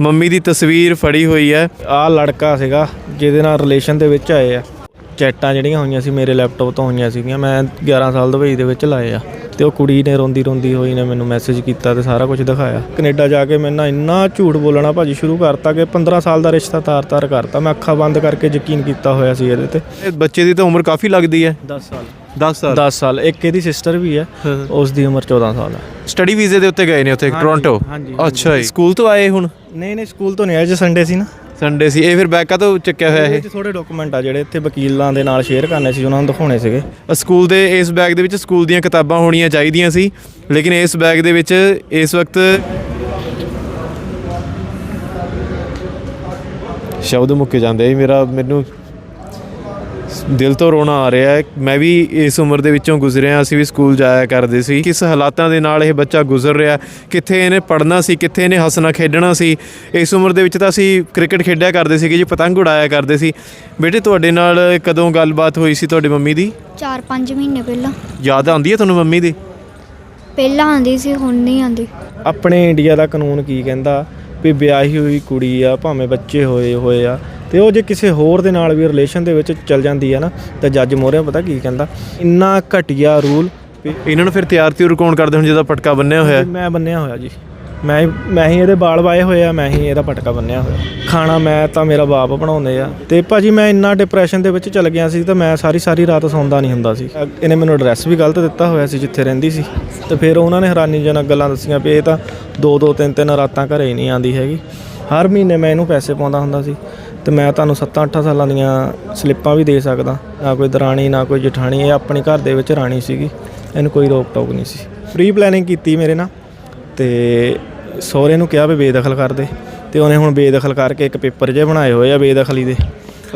Mummy ਦੀ ਤਸਵੀਰ ਫੜੀ ਹੋਈ ਹੈ। ਆ ਲੜਕਾ ਸੀਗਾ ਜਿਹਦੇ ਨਾਲ ਰਿਲੇਸ਼ਨ ਦੇ ਵਿੱਚ ਆਏ ਆ। ਚੈਟਾਂ ਜਿਹੜੀਆਂ ਹੋਈਆਂ ਸੀ ਮੇਰੇ ਲੈਪਟਾਪ ਤੋਂ ਹੋਈਆਂ ਸੀਗੀਆਂ ਮੈਂ 11 ਸਾਲ ਦੁਬਈ ਦੇ ਵਿੱਚ ਲਾਏ ਆ। ਤੇ ਉਹ ਕੁੜੀ ਨੇ ਰੋਂਦੀ ਰੋਂਦੀ ਹੋਈ ਨੇ ਮੈਨੂੰ ਮੈਸੇਜ ਕੀਤਾ ਤੇ ਸਾਰਾ ਕੁਝ ਦਿਖਾਇਆ। ਕੈਨੇਡਾ ਜਾ ਕੇ ਮੈਂ ਨਾ ਇੰਨਾ ਝੂਠ ਬੋਲਣਾ ਭਾਜੀ ਸ਼ੁਰੂ ਕਰਤਾ ਕਿ 15 ਸਾਲ ਦਾ ਰਿਸ਼ਤਾ ਤਾਰ-ਤਾਰ ਕਰਤਾ। ਮੈਂ ਅੱਖਾਂ ਬੰਦ ਕਰਕੇ ਯਕੀਨ ਕੀਤਾ ਹੋਇਆ ਸੀ ਇਹਦੇ ਤੇ। ਬੱਚੇ ਦੀ ਤਾਂ ਉਮਰ ਕਾਫੀ ਲੱਗਦੀ ਹੈ। 10 ਸਾਲ। 10 ਸਾਲ। 10 ਸਾਲ। ਇੱਕ ਇਹਦੀ ਸਿਸਟਰ ਵੀ ਹੈ। ਉਸ ਦੀ ਉਮਰ 14 ਸਾਲ ਹੈ। ਸਟੱਡੀ ਵੀਜ਼ੇ ਦੇ ਉੱਤੇ ਗਏ ਨੇ ਉੱਥੇ ਟੋਰਾਂਟੋ ਅੱਛਾ ਜੀ। ਸਕੂਲ ਤੋਂ ਆਏ ਹੁਣ? ਨਹੀਂ ਨਹੀਂ ਸਕੂਲ ਤੋਂ ਨਹੀਂ ਅੱਜ ਸੰਡੇ ਸੀ ਨਾ। ਸੰਡੇ ਸੀ। ਇਹ ਫਿਰ ਬੈਕਾ ਤੋਂ ਚੱਕਿਆ ਹੋਇਆ ਇਹ? ਥੋੜੇ ਡਾਕੂਮੈਂਟ ਆ ਜਿਹੜੇ ਇੱਥੇ ਵਕੀਲਾਂ ਦੇ ਨਾਲ ਸ਼ੇਅਰ ਕਰਨੇ ਸੀ ਉਹਨਾਂ ਨੂੰ ਦਿਖਾਉਣੇ ਸੀਗੇ। ਸਕੂਲ ਦੇ ਇਸ ਬੈਗ ਦੇ ਵਿੱਚ ਸਕੂਲ ਦੀਆਂ ਕਿਤਾਬਾਂ ਹੋਣੀਆਂ ਚਾਹੀਦੀਆਂ ਸੀ ਲੇਕਿਨ ਇਸ ਬੈਗ ਦੇ ਵਿੱਚ ਇਸ ਵਕਤ ਸ਼ਬਦ ਮੁੱਕ ਜਾਂਦੇ ਆ ਮੇਰਾ ਮੈਨੂੰ ਦਿਲ ਤੋਂ ਰੋਣਾ ਆ ਰਿਹਾ ਹੈ। ਮੈਂ ਵੀ ਇਸ ਉਮਰ ਦੇ ਵਿੱਚੋਂ ਗੁਜ਼ਰਿਆ ਅਸੀਂ ਵੀ ਸਕੂਲ ਜਾਇਆ ਕਰਦੇ ਸੀ। ਕਿਸ ਹਾਲਾਤਾਂ ਦੇ ਨਾਲ ਇਹ ਬੱਚਾ ਗੁਜ਼ਰ ਰਿਹਾ ਕਿੱਥੇ ਇਹਨੇ ਪੜ੍ਹਨਾ ਸੀ? ਕਿੱਥੇ ਇਹਨੇ ਹੱਸਣਾ ਖੇਡਣਾ ਸੀ? ਇਸ ਉਮਰ ਦੇ ਵਿੱਚ ਤਾਂ ਅਸੀਂ ਕ੍ਰਿਕਟ ਖੇਡਿਆ ਕਰਦੇ ਸੀਗੇ ਜੀ ਪਤੰਗ ਉਡਾਇਆ ਕਰਦੇ ਸੀ। ਬੇਟੇ ਤੁਹਾਡੇ ਨਾਲ ਕਦੋਂ ਗੱਲਬਾਤ ਹੋਈ ਸੀ ਤੁਹਾਡੀ ਮੰਮੀ ਦੀ? 4-5 ਮਹੀਨੇ ਪਹਿਲਾਂ। ਯਾਦ ਆਉਂਦੀ ਹੈ ਤੁਹਾਨੂੰ ਮੰਮੀ ਦੀ? ਪਹਿਲਾਂ ਆਂਦੀ ਸੀ ਹੁਣ ਨਹੀਂ ਆਂਦੀ ਆਪਣੇ ਇੰਡੀਆ ਦਾ ਕਾਨੂੰਨ ਕੀ ਕਹਿੰਦਾ? ਵੀ ਵਿਆਹੀ ਹੋਈ ਕੁੜੀ ਆ ਭਾਵੇਂ ਬੱਚੇ ਹੋਏ ਹੋਏ ਆ ਤੇ ਉਹ ਜੇ ਕਿਸੇ ਹੋਰ ਦੇ ਨਾਲ ਵੀ ਰਿਲੇਸ਼ਨ ਦੇ ਵਿੱਚ ਚੱਲ ਜਾਂਦੀ ਆ ਨਾ ਤਾਂ ਜੱਜ ਮੋਹਰੇ ਪਤਾ ਕੀ ਕਹਿੰਦਾ ਇੰਨਾ ਘਟੀਆ ਰੂਲ ਇਹਨਾਂ ਨੂੰ ਫਿਰ ਤਿਆਰ ਤਿਉਰ ਕੌਣ ਕਰਦੇ ਹੁਣ ਜਿਹਦਾ ਪਟਕਾ ਬੰਨਿਆ ਹੋਇਆ? ਹੈ? ਮੈਂ ਬੰਨਿਆ ਹੋਇਆ ਜੀ। ਮੈਂ ਮੈਂ ਹੀ ਇਹਦੇ ਬਾਲ ਵਾਏ ਹੋਏ ਆ ਮੈਂ ਹੀ ਇਹਦਾ ਪਟਕਾ ਬੰਨਿਆ ਹੋਇਆ। ਖਾਣਾ ਮੈਂ ਤਾਂ ਮੇਰਾ ਬਾਪ ਬਣਾਉਂਦੇ ਆ। ਤੇ ਭਾਜੀ ਮੈਂ ਇੰਨਾ ਡਿਪਰੈਸ਼ਨ ਦੇ ਵਿੱਚ ਚਲ ਗਿਆ ਸੀ ਤਾਂ ਮੈਂ ਸਾਰੀ ਸਾਰੀ ਰਾਤ ਸੌਂਦਾ ਨਹੀਂ ਹੁੰਦਾ ਸੀ। ਇਹਨੇ ਮੈਨੂੰ ਐਡਰੈਸ ਵੀ ਗਲਤ ਦਿੱਤਾ ਹੋਇਆ ਸੀ ਜਿੱਥੇ ਰਹਿੰਦੀ ਸੀ। ਤੇ ਫਿਰ ਉਹਨਾਂ ਨੇ ਹੈਰਾਨੀਜਨਕ ਗੱਲਾਂ ਦੱਸੀਆਂ ਵੀ ਇਹ ਤਾਂ ਦੋ ਦੋ ਤਿੰਨ ਤਿੰਨ ਰਾਤਾਂ ਘਰੇ ਹੀ ਨਹੀਂ ਆਂਦੀ ਹੈਗੀ। ਹਰ ਮਹੀਨੇ ਮੈਂ ਇਹਨੂੰ ਪੈਸੇ ਪਾਉਂਦਾ ਹੁੰਦਾ ਸੀ। ਤੇ ਮੈਂ ਤੁਹਾਨੂੰ 7-8 ਸਾਲਾਂ ਦੀਆਂ ਸਲਿੱਪਾਂ ਵੀ ਦੇ ਸਕਦਾ ਨਾ ਕੋਈ ਦਰਾਣੀ ਨਾ ਕੋਈ ਜਠਾਣੀ ਇਹ ਆਪਣੀ ਘਰ ਦੇ ਵਿੱਚ ਰਾਣੀ ਸੀਗੀ। ਇਹਨੂੰ ਕੋਈ ਰੋਕ ਟੋਕ ਨਹੀਂ ਸੀ। ਪ੍ਰੀ ਪਲੈਨਿੰਗ ਕੀਤੀ ਮੇਰੇ ਨਾਲ ਤੇ ਸਹੁਰੇ ਨੂੰ ਕਿਹਾ ਵੀ ਬੇਦਖਲ ਕਰ ਦੇ ਤੇ ਉਹਨੇ ਹੁਣ ਬੇਦਖਲ ਕਰਕੇ ਇੱਕ ਪੇਪਰ ਜੇ ਬਣਾਏ ਹੋਏ ਆ ਬੇਦਖਲੀ ਦੇ।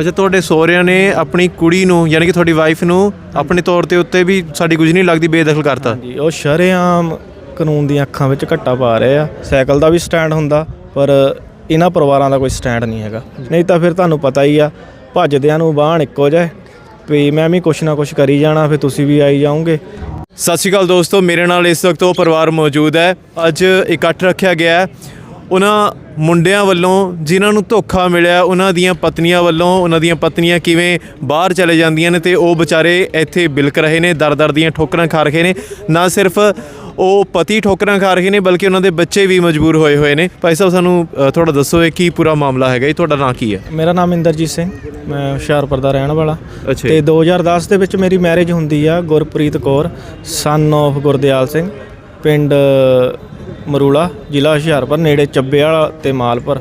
ਅੱਛਾ ਤੁਹਾਡੇ ਸਹੁਰਿਆਂ ਨੇ ਆਪਣੀ ਕੁੜੀ ਨੂੰ ਯਾਨੀ ਕਿ ਤੁਹਾਡੀ ਵਾਈਫ ਨੂੰ ਆਪਣੇ ਤੌਰ ਤੇ ਉੱਤੇ ਵੀ ਸਾਡੀ ਕੁਝ ਨਹੀਂ ਲੱਗਦੀ ਬੇਦਖਲ ਕਰਤਾ? ਜੀ ਉਹ ਸ਼ਰੇਆਮ ਕਾਨੂੰਨ ਦੀਆਂ ਅੱਖਾਂ ਵਿੱਚ ਘੱਟਾ ਪਾ ਰਹੇ ਆ। ਸਾਈਕਲ ਦਾ ਵੀ ਸਟੈਂਡ ਹੁੰਦਾ ਪਰ ਇਹਨਾਂ ਪਰਿਵਾਰਾਂ ਦਾ ਕੋਈ ਸਟੈਂਡ ਨਹੀਂ ਹੈਗਾ। ਨਹੀਂ ਤਾਂ ਫਿਰ ਤੁਹਾਨੂੰ ਪਤਾ ਹੀ ਆ, ਭੱਜਦਿਆਂ ਨੂੰ ਬਾਹਣ ਇੱਕੋ ਜਿਹਾ, ਵੀ ਮੈਂ ਵੀ ਕੁਛ ਨਾ ਕੁਛ ਕਰੀ ਜਾਣਾ, ਫਿਰ ਤੁਸੀਂ ਵੀ ਆਈ ਜਾਓਗੇ। ਸਤਿ ਸ਼੍ਰੀ ਅਕਾਲ ਦੋਸਤੋ, ਮੇਰੇ ਨਾਲ ਇਸ ਵਕਤ ਉਹ ਪਰਿਵਾਰ ਮੌਜੂਦ ਹੈ। ਅੱਜ ਇਕੱਠ ਰੱਖਿਆ ਗਿਆ ਹੈ। ਉਹਨਾਂ ਮੁੰਡਿਆਂ ਵੱਲੋਂ ਜਿਨ੍ਹਾਂ ਨੂੰ ਧੋਖਾ ਮਿਲਿਆ, ਉਹਨਾਂ ਦੀਆਂ ਪਤਨੀਆਂ ਵੱਲੋਂ, ਉਹਨਾਂ ਦੀਆਂ ਪਤਨੀਆਂ ਕਿਵੇਂ ਬਾਹਰ ਚਲੇ ਜਾਂਦੀਆਂ ਨੇ ਤੇ ਉਹ ਵਿਚਾਰੇ ਇੱਥੇ ਬਿਲਕ ਰਹੇ ਨੇ, ਦਰ-ਦਰ ਦੀਆਂ ਠੋਕਰਾਂ ਖਾ ਰਹੇ ਨੇ। ਨਾ ਸਿਰਫ ਉਹ ਪਤੀ ਠੋਕਰਾਂ ਖਾ ਰਹੇ ਨੇ ਬਲਕਿ ਉਹਨਾਂ ਦੇ ਬੱਚੇ ਵੀ ਮਜਬੂਰ ਹੋਏ ਹੋਏ ਨੇ। ਭਾਈ ਸਾਹਿਬ ਸਾਨੂੰ ਥੋੜਾ ਦੱਸੋ ਇਹ ਕੀ ਪੂਰਾ ਮਾਮਲਾ ਹੈਗਾ? ਜੀ ਤੁਹਾਡਾ ਨਾਂ ਕੀ ਹੈ? ਮੇਰਾ ਨਾਮ ਇੰਦਰਜੀਤ ਸਿੰਘ ਮੈਂ ਹੁਸ਼ਿਆਰਪੁਰ ਦਾ ਰਹਿਣ ਵਾਲਾ। ਤੇ 2010 ਦੇ ਵਿੱਚ ਮੇਰੀ ਮੈਰਿਜ ਹੁੰਦੀ ਆ ਗੁਰਪ੍ਰੀਤ ਕੌਰ ਸਨ of ਗੁਰਦਿਆਲ ਸਿੰਘ ਪਿੰਡ ਮਰੂਲਾ ਜ਼ਿਲ੍ਹਾ ਹੁਸ਼ਿਆਰਪੁਰ ਨੇੜੇ ਚੱਬੇ ਵਾਲਾ ਤੇ ਮਾਲਪੁਰ।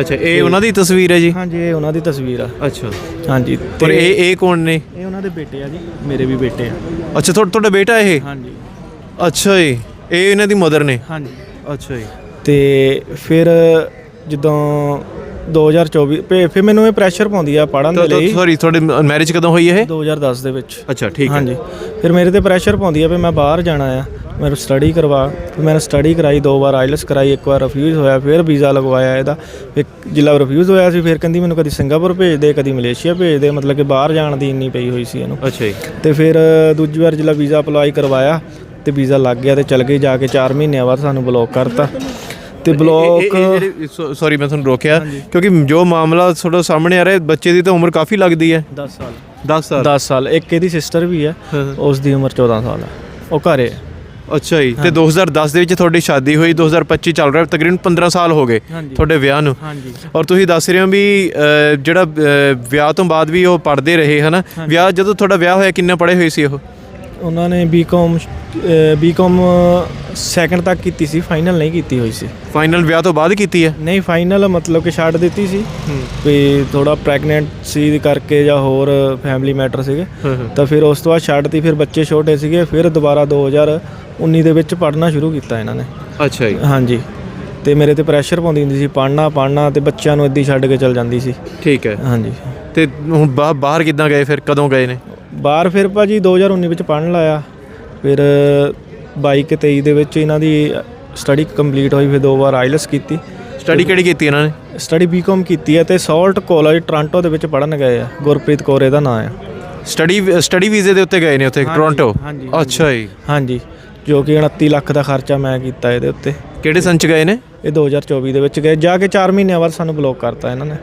ਅੱਛਾ ਇਹ ਉਹਨਾਂ ਦੀ ਤਸਵੀਰ ਹੈ ਜੀ? ਹਾਂਜੀ ਇਹ ਉਹਨਾਂ ਦੀ ਤਸਵੀਰ ਆ। ਅੱਛਾ। ਹਾਂਜੀ ਪਰ ਇਹ ਇਹ ਕੌਣ ਨੇ? ਇਹ ਉਹਨਾਂ ਦੇ ਬੇਟੇ ਆ ਜੀ ਮੇਰੇ ਵੀ ਬੇਟੇ ਆ। ਅੱਛਾ ਤੁਹਾਡਾ ਤੁਹਾਡਾ ਬੇਟਾ ਇਹ? ਹਾਂਜੀ। ਅੱਛਾ ਜੀ ਇਹ ਇਹਨਾਂ ਦੀ ਮਦਰ ਨੇ? ਹਾਂਜੀ। ਅੱਛਾ ਜੀ। ਤੇ ਫਿਰ ਜਦੋਂ 2024 ਫੇ- ਫਿਰ ਮੈਨੂੰ ਇਹ ਪ੍ਰੈਸ਼ਰ ਪਾਉਂਦੀ ਆ ਪੜਨ ਦੇ ਲਈ। ਸੌਰੀ ਤੁਹਾਡੀ ਮੈਰਿਜ ਕਦੋਂ ਹੋਈ ਇਹ? 2010 ਦੇ ਵਿੱਚ। ਅੱਛਾ ਠੀਕ ਹੈ। ਹਾਂਜੀ। ਫਿਰ ਮੇਰੇ ਤੇ ਪ੍ਰੈਸ਼ਰ ਪਾਉਂਦੀ ਆ ਵੀ ਮੈਂ ਬਾਹਰ ਜਾਣਾ ਆ ਮੈਨੂੰ ਸਟੱਡੀ ਕਰਵਾ ਫਿਰ ਮੈਂ ਸਟੱਡੀ ਕਰਾਈ ਦੋ ਵਾਰ ਆਈਲਸ ਕਰਾਈ ਇੱਕ ਵਾਰ ਰਿਫਿਊਜ਼ ਹੋਇਆ ਫਿਰ ਵੀਜ਼ਾ ਲਗਵਾਇਆ ਇਹਦਾ। ਇੱਕ ਜਿਲਾ ਰਿਫਿਊਜ਼ ਹੋਇਆ ਸੀ ਫਿਰ ਕਹਿੰਦੀ ਮੈਨੂੰ ਕਦੀ ਸਿੰਗਾਪੁਰ ਭੇਜ ਦੇ ਕਦੀ ਮਲੇਸ਼ੀਆ ਭੇਜ ਦੇ ਮਤਲਬ ਕਿ ਬਾਹਰ ਜਾਣ ਦੀ ਇੰਨੀ ਪਈ ਹੋਈ ਸੀ ਇਹਨੂੰ। ਅੱਛਾ ਜੀ। ਤੇ ਫਿਰ ਦੂਜੀ ਵਾਰ ਜਿਲਾ ਵੀਜ਼ਾ ਅਪਲਾਈ ਕਰਵਾਇਆ ਤੇ ਵੀਜ਼ਾ ਲੱਗ ਗਿਆ ਤੇ ਚਲ ਗਈ ਜਾ ਕੇ 4 ਮਹੀਨਿਆਂ ਬਾਅਦ ਸਾਨੂੰ ਬਲੌਕ ਕਰਤਾ। ਤੇ ਬਲੌਕ ਸੌਰੀ ਮੈਂ ਤੁਹਾਨੂੰ ਰੋਕਿਆ। ਕਿਉਂਕਿ ਜੋ ਮਾਮਲਾ ਤੁਹਾਡੇ ਸਾਹਮਣੇ ਆ ਰਿਹਾ ਬੱਚੇ ਦੀ ਤਾਂ ਉਮਰ ਕਾਫੀ ਲੱਗਦੀ ਹੈ। 10 ਸਾਲ। 10 ਸਾਲ? 10 ਸਾਲ। ਇੱਕ ਇਹਦੀ ਸਿਸਟਰ ਵੀ ਹੈ। ਉਸ ਦੀ ਉਮਰ 14 ਸਾਲ ਹੈ। ਉਹ ਘਰੇ ਅੱਛਾ ਜੀ। ਤੇ 2010 ਦੇ ਵਿੱਚ ਤੁਹਾਡੀ ਸ਼ਾਦੀ ਹੋਈ 2025 ਚੱਲ ਰਿਹਾ ਤਕਰੀਬਨ 15 ਸਾਲ ਹੋ ਗਏ। ਤੁਹਾਡੇ ਵਿਆਹ ਨੂੰ। ਹਾਂਜੀ। ਔਰ ਤੁਸੀਂ ਦੱਸ ਰਹੇ ਹੋ ਵੀ ਜਿਹੜਾ ਵਿਆਹ ਤੋਂ ਬਾਅਦ ਵੀ ਉਹ ਪੜ੍ਹਦੇ ਰਹੇ ਹਨਾ? ਵਿਆਹ ਜਦੋਂ ਤੁਹਾਡਾ ਵਿਆਹ ਹੋਇਆ ਕਿੰਨਾ ਪੜ੍ਹੇ ਹੋਏ ਸੀ ਉਹ? ਉਹਨਾਂ ਨੇ ਬੀਕਾਮ ਬੀਕਾਮ ਸੈਕੰਡ ਤੱਕ ਕੀਤੀ ਸੀ ਫਾਈਨਲ ਨਹੀਂ ਕੀਤੀ ਹੋਈ ਸੀ। ਫਾਈਨਲ ਵਿਆਹ ਤੋਂ ਬਾਅਦ ਕੀਤੀ ਹੈ? ਨਹੀਂ ਫਾਈਨਲ ਮਤਲਬ ਕਿ ਛੱਡ ਦਿੱਤੀ ਸੀ। ਵੀ ਥੋੜਾ ਪ੍ਰੈਗਨੈਂਟ ਸੀ ਕਰਕੇ ਜਾਂ ਹੋਰ ਫੈਮਿਲੀ ਮੈਟਰ ਸੀਗੇ। ਤਾਂ ਫਿਰ ਉਸ ਤੋਂ ਬਾਅਦ ਛੱਡਤੀ ਫਿਰ ਬੱਚੇ ਛੋਟੇ ਸੀਗੇ। ਫਿਰ ਦੁਬਾਰਾ 2019 ਦੇ ਵਿੱਚ ਪੜ੍ਹਨਾ ਸ਼ੁਰੂ ਕੀਤਾ ਇਹਨਾਂ ਨੇ। ਅੱਛਾ ਜੀ। ਹਾਂਜੀ। ਤੇ ਮੇਰੇ ਤੇ ਪ੍ਰੈਸ਼ਰ ਪਾਉਂਦੀ ਹੁੰਦੀ ਸੀ ਪੜ੍ਹਨਾ ਪੜ੍ਹਨਾ ਤੇ ਬੱਚਿਆਂ ਨੂੰ ਇੱਦੀ ਛੱਡ ਕੇ ਚਲ ਜਾਂਦੀ ਸੀ। ਠੀਕ ਹੈ। ਹਾਂਜੀ। ਤੇ ਹੁਣ ਬਾਹਰ ਕਿੱਦਾਂ ਗਏ ਫਿਰ ਕਦੋਂ ਗਏ ਨੇ? ਬਾਹਰ ਫਿਰ ਭਾਜੀ 2019 ਵਿੱਚ ਪੜ੍ਹਨ ਲਾਇਆ। ਫਿਰ 22 ਕੇ 23 ਦੇ ਵਿੱਚ ਇਹਨਾਂ ਦੀ ਸਟੱਡੀ ਕੰਪਲੀਟ ਹੋਈ ਫਿਰ ਦੋ ਵਾਰ ਆਈਲਸ ਕੀਤੀ। ਸਟੱਡੀ ਕਿਹੜੀ ਕੀਤੀ ਇਹਨਾਂ ਨੇ? ਸਟੱਡੀ ਬੀਕਾਮ ਕੀਤੀ ਹੈ ਤੇ ਸਾਲਟ ਕਾਲਜ ਟੋਰਾਂਟੋ ਦੇ ਵਿੱਚ ਪੜ੍ਹਨ ਗਏ ਆ। ਗੁਰਪ੍ਰੀਤ ਕੌਰ ਇਹਦਾ ਨਾਮ ਆ। ਸਟੱਡੀ ਸਟੱਡੀ ਵੀਜ਼ੇ ਦੇ ਉੱਤੇ ਗਏ ਨੇ ਉੱਥੇ ਟੋਰਾਂਟੋ ਅੱਛਾ ਜੀ। ਹਾਂਜੀ ਜੋ ਕਿ 29 ਲੱਖ ਦਾ ਖਰਚਾ ਮੈਂ ਕੀਤਾ ਇਹਦੇ ਉੱਤੇ। ਕਿਹੜੇ ਸੰਚ ਗਏ ਨੇ? ਇਹ 2024 ਦੇ ਵਿੱਚ ਗਏ। ਜਾ ਕੇ 4 ਮਹੀਨਿਆਂ ਬਾਅਦ ਸਾਨੂੰ ਬਲੌਕ ਕਰਤਾ ਇਹਨਾਂ ਨੇ।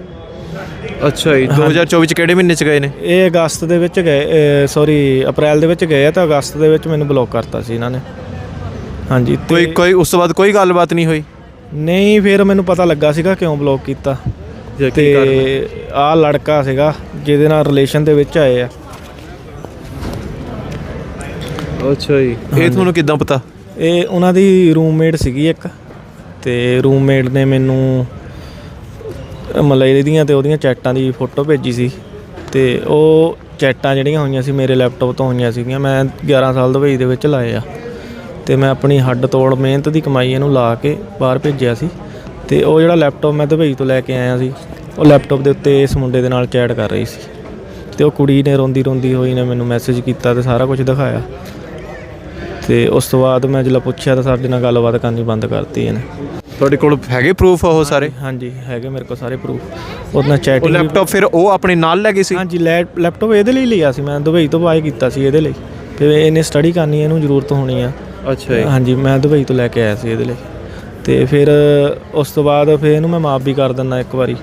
ਅੱਛਾ ਜੀ 2024 ਚ ਕਿਹੜੇ ਮਹੀਨੇ ਚ ਗਏ ਨੇ? ਇਹ ਅਗਸਤ ਦੇ ਵਿੱਚ ਗਏ ਸੌਰੀ ਅਪ੍ਰੈਲ ਦੇ ਵਿੱਚ ਗਏ ਆ ਤਾਂ ਅਗਸਤ ਦੇ ਵਿੱਚ ਮੈਨੂੰ ਬਲੌਕ ਕਰਤਾ ਸੀ ਇਹਨਾਂ ਨੇ। ਹਾਂਜੀ ਕੋਈ ਕੋਈ ਉਸ ਤੋਂ ਬਾਅਦ ਕੋਈ ਗੱਲਬਾਤ ਨਹੀਂ ਹੋਈ? ਨਹੀਂ ਫਿਰ ਮੈਨੂੰ ਪਤਾ ਲੱਗਾ ਸੀਗਾ ਕਿਉਂ ਬਲੌਕ ਕੀਤਾ। ਤੇ? ਆਹ ਲੜਕਾ ਸੀਗਾ ਜਿਹਦੇ ਨਾਲ ਰਿਲੇਸ਼ਨ ਦੇ ਵਿੱਚ ਆਏ ਆ। ਅੱਛਾ ਜੀ ਇਹ ਤੁਹਾਨੂੰ ਕਿੱਦਾਂ ਪਤਾ? ਇਹ ਉਹਨਾਂ ਦੀ ਰੂਮਮੇਟ ਸੀਗੀ ਇੱਕ ਤੇ ਰੂਮਮੇਟ ਨੇ ਮੈਨੂੰ ਮਲਾਈ ਦੀਆਂ ਤੇ ਉਹਦੀਆਂ ਚੈਟਾਂ ਦੀ ਫੋਟੋ ਭੇਜੀ ਸੀ ਤੇ ਉਹ ਚੈਟਾਂ ਜਿਹੜੀਆਂ ਹੋਈਆਂ ਸੀ ਮੇਰੇ ਲੈਪਟਾਪ ਤੋਂ ਹੋਈਆਂ ਸੀਗੀਆਂ, ਮੈਂ 11 ਸਾਲ ਦੁਬਈ ਦੇ ਵਿੱਚ ਲਾਏ ਆ। ਤੇ ਮੈਂ ਆਪਣੀ ਹੱਡ ਤੋੜ, ਮਿਹਨਤ ਦੀ ਕਮਾਈ ਇਹਨੂੰ ਲਾ ਕੇ ਬਾਹਰ ਭੇਜਿਆ ਸੀ। ਤੇ ਉਹ ਜਿਹੜਾ ਲੈਪਟਾਪ ਮੈਂ ਦੁਬਈ ਤੋਂ ਲੈ ਕੇ ਆਇਆ ਸੀ, ਉਹ ਲੈਪਟਾਪ ਦੇ ਉੱਤੇ ਇਸ ਮੁੰਡੇ ਦੇ ਨਾਲ ਚੈਟ ਕਰ ਰਹੀ ਸੀ। ਤੇ ਉਹ ਕੁੜੀ ਨੇ ਰੋਂਦੀ ਰੋਂਦੀ ਹੋਈ ਨੇ ਮੈਨੂੰ ਮੈਸੇਜ ਕੀਤਾ ਤੇ ਸਾਰਾ ਕੁਝ ਦਿਖਾਇਆ। ਤੇ ਉਸ ਤੋਂ ਬਾਅਦ ਮੈਂ ਜਦੋਂ ਪੁੱਛਿਆ ਤਾਂ ਸਾਡੇ ਨਾਲ ਗੱਲਬਾਤ ਕਰਨੀ ਬੰਦ ਕਰਤੀ ਇਹਨੇ। ਤੁਹਾਡੇ ਕੋਲ ਹੈਗੇ ਪ੍ਰੂਫ ਉਹ ਸਾਰੇ? ਹਾਂਜੀ ਹੈਗੇ ਮੇਰੇ ਕੋਲ ਸਾਰੇ ਪ੍ਰੂਫ ਉਹਦੇ ਉਹ ਚੈਟਿੰਗ ਲੈਪਟਾਪ ਫਿਰ ਉਹ ਆਪਣੇ ਨਾਲ ਲੈ ਗਏ ਸੀ? ਹਾਂਜੀ ਲੈਪ- ਲੈਪਟਾਪ ਇਹਦੇ ਲਈ ਲਿਆ ਸੀ ਮੈਂ ਦੁਬਈ ਤੋਂ ਬਾਏ ਕੀਤਾ ਸੀ ਇਹਦੇ ਲਈ। ਤੇ ਇਹਨੇ ਸਟੱਡੀ ਕਰਨੀ ਇਹਨੂੰ ਜ਼ਰੂਰਤ ਹੋਣੀ ਆ। ਅੱਛਾ ਹਾਂਜੀ ਮੈਂ ਦੁਬਈ ਤੋਂ ਲੈ ਕੇ ਆਇਆ ਸੀ ਇਹਦੇ ਲਈ। ਤੇ ਫਿਰ ਉਸ ਤੋਂ ਬਾਅਦ ਫਿਰ ਇਹਨੂੰ ਮੈਂ ਮਾਫ ਵੀ ਕਰ ਦਿੰਦਾ ਇੱਕ ਵਾਰੀ।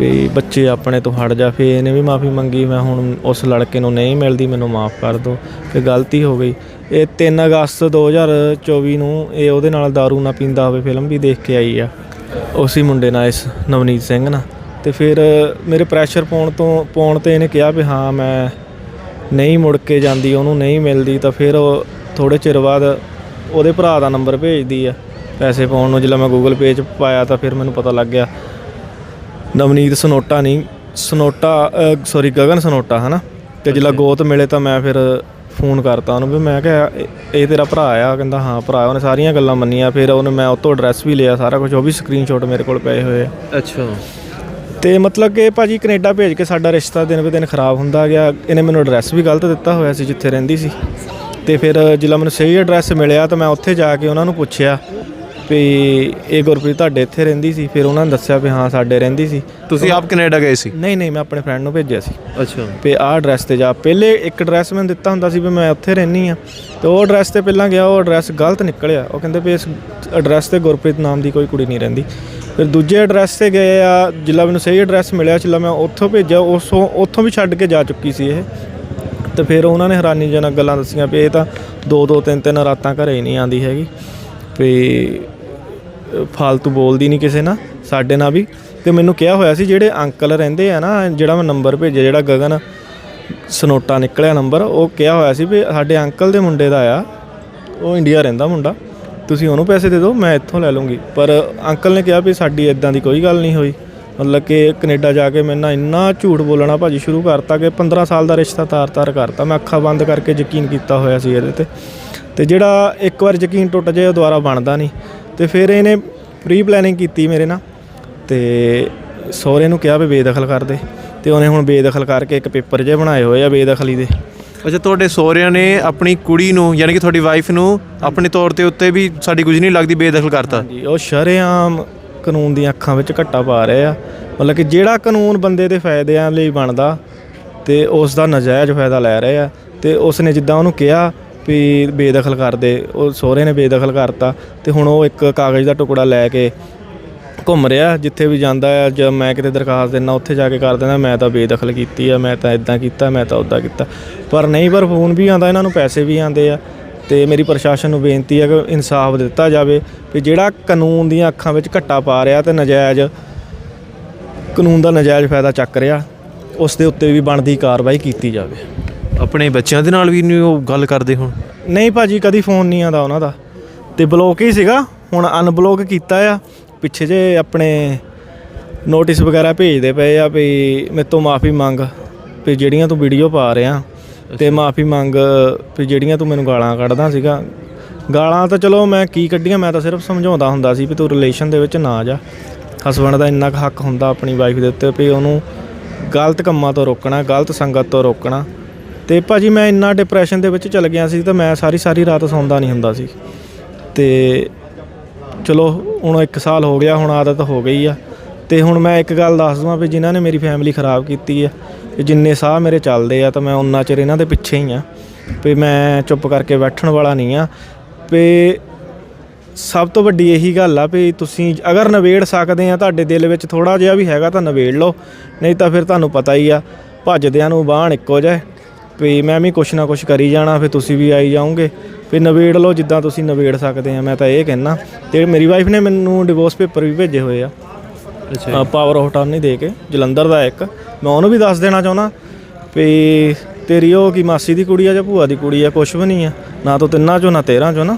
ਵੀ ਬੱਚੇ ਆਪਣੇ ਤੋਂ ਹਟ ਜਾ, ਫਿਰ ਇਹਨੇ ਵੀ ਮਾਫੀ ਮੰਗੀ, ਮੈਂ ਹੁਣ ਉਸ ਲੜਕੇ ਨੂੰ ਨਹੀਂ ਮਿਲਦੀ, ਮੈਨੂੰ ਮਾਫ ਕਰ ਦਿਓ ਕਿ ਗਲਤੀ ਹੋ ਗਈ। ਇਹ 3 ਅਗਸਤ 2024 ਨੂੰ ਇਹ ਉਹਦੇ ਨਾਲ दारू ਨਾ ਪੀਂਦਾ ਹੋਵੇ, ਫਿਲਮ ਵੀ ਦੇਖ ਕੇ ਆਈ ਆ। ਉਸੇ ਮੁੰਡੇ ਨਾਲ ਇਸ ਨਵਨੀਤ ਸਿੰਘ ਨਾਲ। ਤੇ ਫਿਰ ਮੇਰੇ ਪ੍ਰੈਸ਼ਰ ਪਾਉਣ ਤੋਂ, ਪਾਉਣ ਤੇ ਇਹਨੇ ਕਿਹਾ ਵੀ ਹਾਂ, ਮੈਂ ਨਹੀਂ ਮੁੜ ਕੇ ਜਾਂਦੀ, ਉਹਨੂੰ ਨਹੀਂ ਮਿਲਦੀ, ਤਾਂ ਫਿਰ ਉਹ ਥੋੜੇ ਚਿਰ ਬਾਅਦ ਉਹਦੇ ਭਰਾ ਦਾ ਨੰਬਰ ਭੇਜਦੀ ਆ ਪੈਸੇ ਪਾਉਣ ਨੂੰ। ਜਦੋਂ ਮੈਂ ਗੂਗਲ ਪੇ 'ਚ ਪਾਇਆ ਤਾਂ ਫਿਰ ਮੈਨੂੰ ਪਤਾ ਲੱਗ ਗਿਆ ਨਵਨੀਤ ਸਨੋਟਾ ਨਹੀਂ ਸਨੋਟਾ ਸੌਰੀ ਗਗਨ ਸਨੋਟਾ ਹਨਾ? ਤੇ ਜਦੋਂ ਗੋਤ ਮਿਲੇ ਤਾਂ ਮੈਂ ਫਿਰ ਫੋਨ ਕਰਤਾ ਉਹਨੂੰ ਵੀ ਮੈਂ ਕਿਹਾ ਇਹ- ਤੇਰਾ ਭਰਾ ਆ? ਕਹਿੰਦਾ ਹਾਂ ਭਰਾ ਉਹਨੇ ਸਾਰੀਆਂ ਗੱਲਾਂ ਮੰਨੀਆਂ ਫਿਰ ਉਹਨੇ ਮੈਂ ਉਹ ਤੋਂ ਐਡਰੈਸ ਵੀ ਲਿਆ ਸਾਰਾ ਕੁਝ ਉਹ ਵੀ ਸਕਰੀਨਸ਼ਾਟ ਮੇਰੇ ਕੋਲ ਪਏ ਹੋਏ। ਆ ਅੱਛਾ। ਤੇ ਮਤਲਬ ਕਿ ਭਾਜੀ ਕੈਨੇਡਾ ਭੇਜ ਕੇ ਸਾਡਾ ਰਿਸ਼ਤਾ ਦਿਨ ਬੇ ਦਿਨ ਖਰਾਬ ਹੁੰਦਾ ਗਿਆ ਇਹਨੇ ਮੈਨੂੰ ਐਡਰੈਸ ਵੀ ਗਲਤ ਦਿੱਤਾ ਹੋਇਆ ਸੀ ਜਿੱਥੇ ਰਹਿੰਦੀ ਸੀ। ਤੇ ਫਿਰ ਜਦੋਂ ਮੈਨੂੰ ਸਹੀ ਐਡਰੈਸ ਮਿਲਿਆ ਤਾਂ ਮੈਂ ਉੱਥੇ ਜਾ ਕੇ ਉਹਨਾਂ ਨੂੰ ਪੁੱਛਿਆ ਵੀ ਇਹ ਗੁਰਪ੍ਰੀਤ ਤੁਹਾਡੇ ਇੱਥੇ ਰਹਿੰਦੀ ਸੀ ਫਿਰ ਉਹਨਾਂ ਨੇ ਦੱਸਿਆ ਵੀ ਹਾਂ ਸਾਡੇ ਰਹਿੰਦੀ ਸੀ। ਤੁਸੀਂ ਆਪ ਕੈਨੇਡਾ ਗਏ ਸੀ? ਨਹੀਂ ਨਹੀਂ ਮੈਂ ਆਪਣੇ ਫਰੈਂਡ ਨੂੰ ਭੇਜਿਆ ਸੀ। ਅੱਛਾ। ਵੀ ਆਹ ਐਡਰੈਸ ਤੇ ਜਾ। ਪਹਿਲੇ ਇੱਕ ਐਡਰੈਸ ਮੈਨੂੰ ਦਿੱਤਾ ਹੁੰਦਾ ਸੀ ਵੀ ਮੈਂ ਉੱਥੇ ਰਹਿੰਦੀ ਆ ਤੇ ਉਹ ਐਡਰੈਸ ਤੇ ਪਹਿਲਾਂ ਗਿਆ ਉਹ ਐਡਰੈਸ ਗਲਤ ਨਿਕਲਿਆ। ਉਹ ਕਹਿੰਦੇ ਵੀ ਇਸ ਐਡਰੈਸ ਤੇ ਗੁਰਪ੍ਰੀਤ ਨਾਮ ਦੀ ਕੋਈ ਕੁੜੀ ਨਹੀਂ ਰਹਿੰਦੀ। ਫਿਰ ਦੂਜੇ ਐਡਰੈਸ ਤੇ ਗਏ ਆ ਜਿੱਲਾ ਮੈਨੂੰ ਸਹੀ ਐਡਰੈਸ ਮਿਲਿਆ ਜਿੱਲਾ ਮੈਂ ਉੱਥੋਂ ਭੇਜਿਆ ਉਸੋਂ ਉੱਥੋਂ ਵੀ ਛੱਡ ਕੇ ਜਾ ਚੁੱਕੀ ਸੀ ਇਹ। ਤੇ ਫਿਰ ਉਹਨਾਂ ਨੇ ਹੈਰਾਨੀਜਨਕ ਗੱਲਾਂ ਦੱਸੀਆਂ ਵੀ ਇਹ ਤਾਂ ਦੋ ਦੋ ਤਿੰਨ ਤਿੰਨ ਰਾਤਾਂ ਘਰੇ ਹੀ ਨਹੀਂ ਆਂਦੀ ਹੈਗੀ। ਵੀ ਫਾਲਤੂ ਬੋਲਦੀ ਨਹੀਂ ਕਿਸੇ ਨਾਲ, ਸਾਡੇ ਨਾਲ ਵੀ। ਤੇ ਮੈਨੂੰ ਕਿਹਾ ਹੋਇਆ ਸੀ, ਜਿਹੜੇ ਅੰਕਲ ਰਹਿੰਦੇ ਆ ਨਾ, ਜਿਹੜਾ ਮੈਂ ਨੰਬਰ ਭੇਜਿਆ, ਜਿਹੜਾ ਗਗਨ ਸਨੋਟਾ ਨਿਕਲਿਆ ਨੰਬਰ, ਉਹ ਕਿਹਾ ਹੋਇਆ ਸੀ ਵੀ ਸਾਡੇ ਅੰਕਲ ਦੇ ਮੁੰਡੇ ਦਾ ਆ, ਉਹ ਇੰਡੀਆ ਰਹਿੰਦਾ ਮੁੰਡਾ, ਤੁਸੀਂ ਉਹਨੂੰ ਪੈਸੇ ਦੇ ਦਿਓ, ਮੈਂ ਇੱਥੋਂ ਲੈ ਲੂੰਗੀ ਪਰ ਅੰਕਲ ਨੇ ਕਿਹਾ ਵੀ ਸਾਡੀ ਇਦਾਂ ਦੀ ਕੋਈ ਗੱਲ ਨਹੀਂ ਹੋਈ। ਮਤਲਬ ਕਿ ਕੈਨੇਡਾ ਜਾ ਕੇ ਮੈਨਾਂ ਇੰਨਾ ਝੂਠ ਬੋਲਣਾ ਭਾਜੀ ਸ਼ੁਰੂ ਕਰਤਾ ਕਿ 15 ਸਾਲ ਦਾ ਰਿਸ਼ਤਾ ਤਾਰ-ਤਾਰ ਕਰਤਾ। ਮੈਂ ਅੱਖਾਂ ਬੰਦ ਕਰਕੇ ਯਕੀਨ ਕੀਤਾ ਹੋਇਆ ਸੀ ਇਹਦੇ ਤੇ। ਤੇ ਜਿਹੜਾ ਇੱਕ ਵਾਰ ਯਕੀਨ ਟੁੱਟ ਜਾਏ, ਉਹ ਦੁਬਾਰਾ ਬਣਦਾ ਨਹੀਂ। ਤੇ ਫਿਰ ਇਹਨੇ ਪ੍ਰੀ ਪਲੈਨਿੰਗ ਕੀਤੀ ਮੇਰੇ ਨਾਲ ਤੇ ਸਹੁਰੇ ਨੂੰ ਕਿਹਾ ਵੀ ਬੇਦਖਲ ਕਰ ਦੇ ਤੇ ਉਹਨੇ ਹੁਣ ਬੇਦਖਲ ਕਰਕੇ ਇੱਕ ਪੇਪਰ ਜੇ ਬਣਾਏ ਹੋਏ ਆ ਬੇਦਖਲੀ ਦੇ। ਅੱਛਾ ਤੁਹਾਡੇ ਸਹੁਰਿਆਂ ਨੇ ਆਪਣੀ ਕੁੜੀ ਨੂੰ ਯਾਨੀ ਕਿ ਤੁਹਾਡੀ ਵਾਈਫ ਨੂੰ ਆਪਣੇ ਤੌਰ ਤੇ ਉੱਤੇ ਵੀ ਸਾਡੀ ਕੁਝ ਨਹੀਂ ਲੱਗਦੀ ਬੇਦਖਲ ਕਰਤਾ। ਹਾਂਜੀ ਉਹ ਸ਼ਰੇਆਮ ਕਾਨੂੰਨ ਦੀਆਂ ਅੱਖਾਂ ਵਿੱਚ ਘੱਟਾ ਪਾ ਰਹੇ ਆ। ਮਤਲਬ ਕਿ ਜਿਹੜਾ ਕਾਨੂੰਨ ਬੰਦੇ ਦੇ ਫਾਇਦਿਆਂ ਲਈ ਬਣਦਾ ਤੇ ਉਸ ਦਾ ਨਜਾਇਜ਼ ਫਾਇਦਾ ਲੈ ਰਹੇ ਆ ਤੇ ਉਸ ਨੇ ਜਿੱਦਾਂ ਉਹਨੂੰ ਕਿਹਾ ਵੀ ਬੇਦਖਲ ਕਰ ਦੇ ਉਹ ਸਹੁਰੇ ਨੇ ਬੇਦਖਲ ਕਰਤਾ ਤੇ ਹੁਣ ਉਹ ਇੱਕ ਕਾਗਜ਼ ਦਾ ਟੁਕੜਾ ਲੈ ਕੇ ਘੁੰਮ ਰਿਹਾ, ਜਿੱਥੇ ਵੀ ਜਾਂਦਾ ਆ ਜਦ ਮੈਂ ਕਿਤੇ ਦਰਖਾਸਤ ਦਿੰਦਾ, ਉੱਥੇ ਜਾ ਕੇ ਕਰ ਦਿੰਦਾ, ਮੈਂ ਤਾਂ ਬੇਦਖਲ ਕੀਤੀ ਆ, ਮੈਂ ਤਾਂ ਇਦਾਂ ਕੀਤਾ, ਮੈਂ ਤਾਂ ਉਦਾਂ ਕੀਤਾ। ਪਰ ਨਹੀਂ, ਪਰ ਫੋਨ ਵੀ ਆਉਂਦਾ, ਇਹਨਾਂ ਨੂੰ ਪੈਸੇ ਵੀ ਆਉਂਦੇ ਆ। ਤੇ ਮੇਰੀ ਪ੍ਰਸ਼ਾਸਨ ਨੂੰ ਬੇਨਤੀ ਹੈ ਕਿ ਇਨਸਾਫ ਦਿੱਤਾ ਜਾਵੇ ਵੀ ਜਿਹੜਾ ਕਾਨੂੰਨ ਦੀਆਂ ਅੱਖਾਂ ਵਿੱਚ ਘੱਟਾ ਪਾ ਰਿਹਾ ਤੇ ਨਜਾਇਜ਼ ਕਾਨੂੰਨ ਦਾ ਨਜਾਇਜ਼ ਫਾਇਦਾ ਚੱਕ ਰਿਹਾ, ਉਸ ਦੇ ਉੱਤੇ ਵੀ ਬਣਦੀ ਕਾਰਵਾਈ ਕੀਤੀ ਜਾਵੇ। ਆਪਣੇ ਬੱਚਿਆਂ ਦੇ ਨਾਲ ਵੀ ਨਹੀਂ ਉਹ ਗੱਲ ਕਰਦੇ ਹੁਣ? ਨਹੀਂ ਭਾਜੀ ਕਦੀ ਫੋਨ ਨਹੀਂ ਆਉਂਦਾ ਉਹਨਾਂ ਦਾ। ਤੇ ਬਲੌਕ ਹੀ ਸੀਗਾ ਹੁਣ ਅਨਬਲੌਕ ਕੀਤਾ ਆ। ਪਿੱਛੇ ਜੇ ਆਪਣੇ ਨੋਟਿਸ ਵਗੈਰਾ ਭੇਜਦੇ ਪਏ ਆ ਵੀ ਮੇਰੇ ਤੋਂ ਮਾਫੀ ਮੰਗ ਵੀ ਜਿਹੜੀਆਂ ਤੂੰ ਵੀਡੀਓ ਪਾ ਰਿਹਾ ਤੇ ਮਾਫੀ ਮੰਗ ਵੀ ਜਿਹੜੀਆਂ ਤੂੰ ਮੈਨੂੰ ਗਾਲਾਂ ਕੱਢਦਾ ਸੀਗਾ। ਗਾਲਾਂ ਤਾਂ ਚਲੋ ਮੈਂ ਕੀ ਕੱਢੀਆਂ ਮੈਂ ਤਾਂ ਸਿਰਫ ਸਮਝਾਉਂਦਾ ਹੁੰਦਾ ਸੀ ਵੀ ਤੂੰ ਰਿਲੇਸ਼ਨ ਦੇ ਵਿੱਚ ਨਾ ਜਾ। ਹਸਬੰਡ ਦਾ ਇੰਨਾ ਕੁ ਹੱਕ ਹੁੰਦਾ ਆਪਣੀ ਵਾਈਫ ਦੇ ਉੱਤੇ ਵੀ ਉਹਨੂੰ ਗਲਤ ਕੰਮਾਂ ਤੋਂ ਰੋਕਣਾ ਗਲਤ ਸੰਗਤ ਤੋਂ ਰੋਕਣਾ। ਤੇ ਭਾਜੀ ਮੈਂ ਇੰਨਾ ਡਿਪਰੈਸ਼ਨ ਦੇ ਵਿੱਚ ਚਲ ਗਿਆ ਸੀ ਤਾਂ ਮੈਂ ਸਾਰੀ ਸਾਰੀ ਰਾਤ ਸੌਂਦਾ ਨਹੀਂ ਹੁੰਦਾ ਸੀ। ਤੇ ਚਲੋ ਹੁਣ 1 ਸਾਲ ਹੋ ਗਿਆ, ਹੁਣ ਆਦਤ ਹੋ ਗਈ ਆ। ਤੇ ਹੁਣ ਮੈਂ ਇੱਕ ਗੱਲ ਦੱਸ ਦਵਾਂ ਵੀ ਜਿਨ੍ਹਾਂ ਨੇ ਮੇਰੀ ਫੈਮਿਲੀ ਖਰਾਬ ਕੀਤੀ ਆ ਕਿ ਜਿੰਨੇ ਸਾਹ ਮੇਰੇ ਚੱਲਦੇ ਆ ਤਾਂ ਮੈਂ ਉਹਨਾਂ ਚਿਰ ਇਹਨਾਂ ਦੇ ਪਿੱਛੇ ਹੀ ਆ। ਵੀ ਮੈਂ ਚੁੱਪ ਕਰਕੇ ਬੈਠਣ ਵਾਲਾ ਨਹੀਂ ਆ। ਵੀ ਸਭ ਤੋਂ ਵੱਡੀ ਇਹੀ ਗੱਲ ਆ ਵੀ ਤੁਸੀਂ ਅਗਰ ਨਵੇੜ ਸਕਦੇ ਆ, ਤੁਹਾਡੇ ਦਿਲ ਵਿੱਚ ਥੋੜਾ ਜਿਹਾ ਵੀ ਹੈਗਾ ਤਾਂ ਨਵੇੜ ਲਓ। ਨਹੀਂ ਤਾਂ ਫਿਰ ਤੁਹਾਨੂੰ ਪਤਾ ਹੀ ਆ, ਭੱਜਦਿਆਂ ਨੂੰ ਬਾਹਣ ਇੱਕੋ ਜਿਹਾ। ਵੀ ਮੈਂ ਵੀ ਕੁਛ ਨਾ ਕੁਛ ਕਰੀ ਜਾਣਾ ਫਿਰ ਤੁਸੀਂ ਵੀ ਆਈ ਜਾਓਗੇ। ਫਿਰ ਨਵੇੜ ਲਓ ਜਿੱਦਾਂ ਤੁਸੀਂ ਨਵੇੜ ਸਕਦੇ ਆ ਮੈਂ ਤਾਂ ਇਹ ਕਹਿਣਾ ਤੇ ਮੇਰੀ ਵਾਈਫ ਨੇ ਮੈਨੂੰ ਡਿਵੋਰਸ ਪੇਪਰ ਵੀ ਭੇਜੇ ਹੋਏ ਆ। ਅੱਛਾ ਪਾਵਰ ਆਫ ਅਟਾਰਨੀ ਦੇ ਕੇ ਜਲੰਧਰ ਦਾ ਇੱਕ। ਮੈਂ ਉਹਨੂੰ ਵੀ ਦੱਸ ਦੇਣਾ ਚਾਹੁੰਦਾ ਵੀ ਤੇਰੀ ਉਹ ਕੀ ਮਾਸੀ ਦੀ ਕੁੜੀ ਆ ਜਾਂ ਭੂਆ ਦੀ ਕੁੜੀ ਆ ਕੁਛ ਵੀ ਨਹੀਂ ਆ। ਨਾ ਤੂੰ ਤਿੰਨਾਂ ਚੋਂ ਨਾ ਤੇਰਾਂ ਚੋਂ ਨਾ।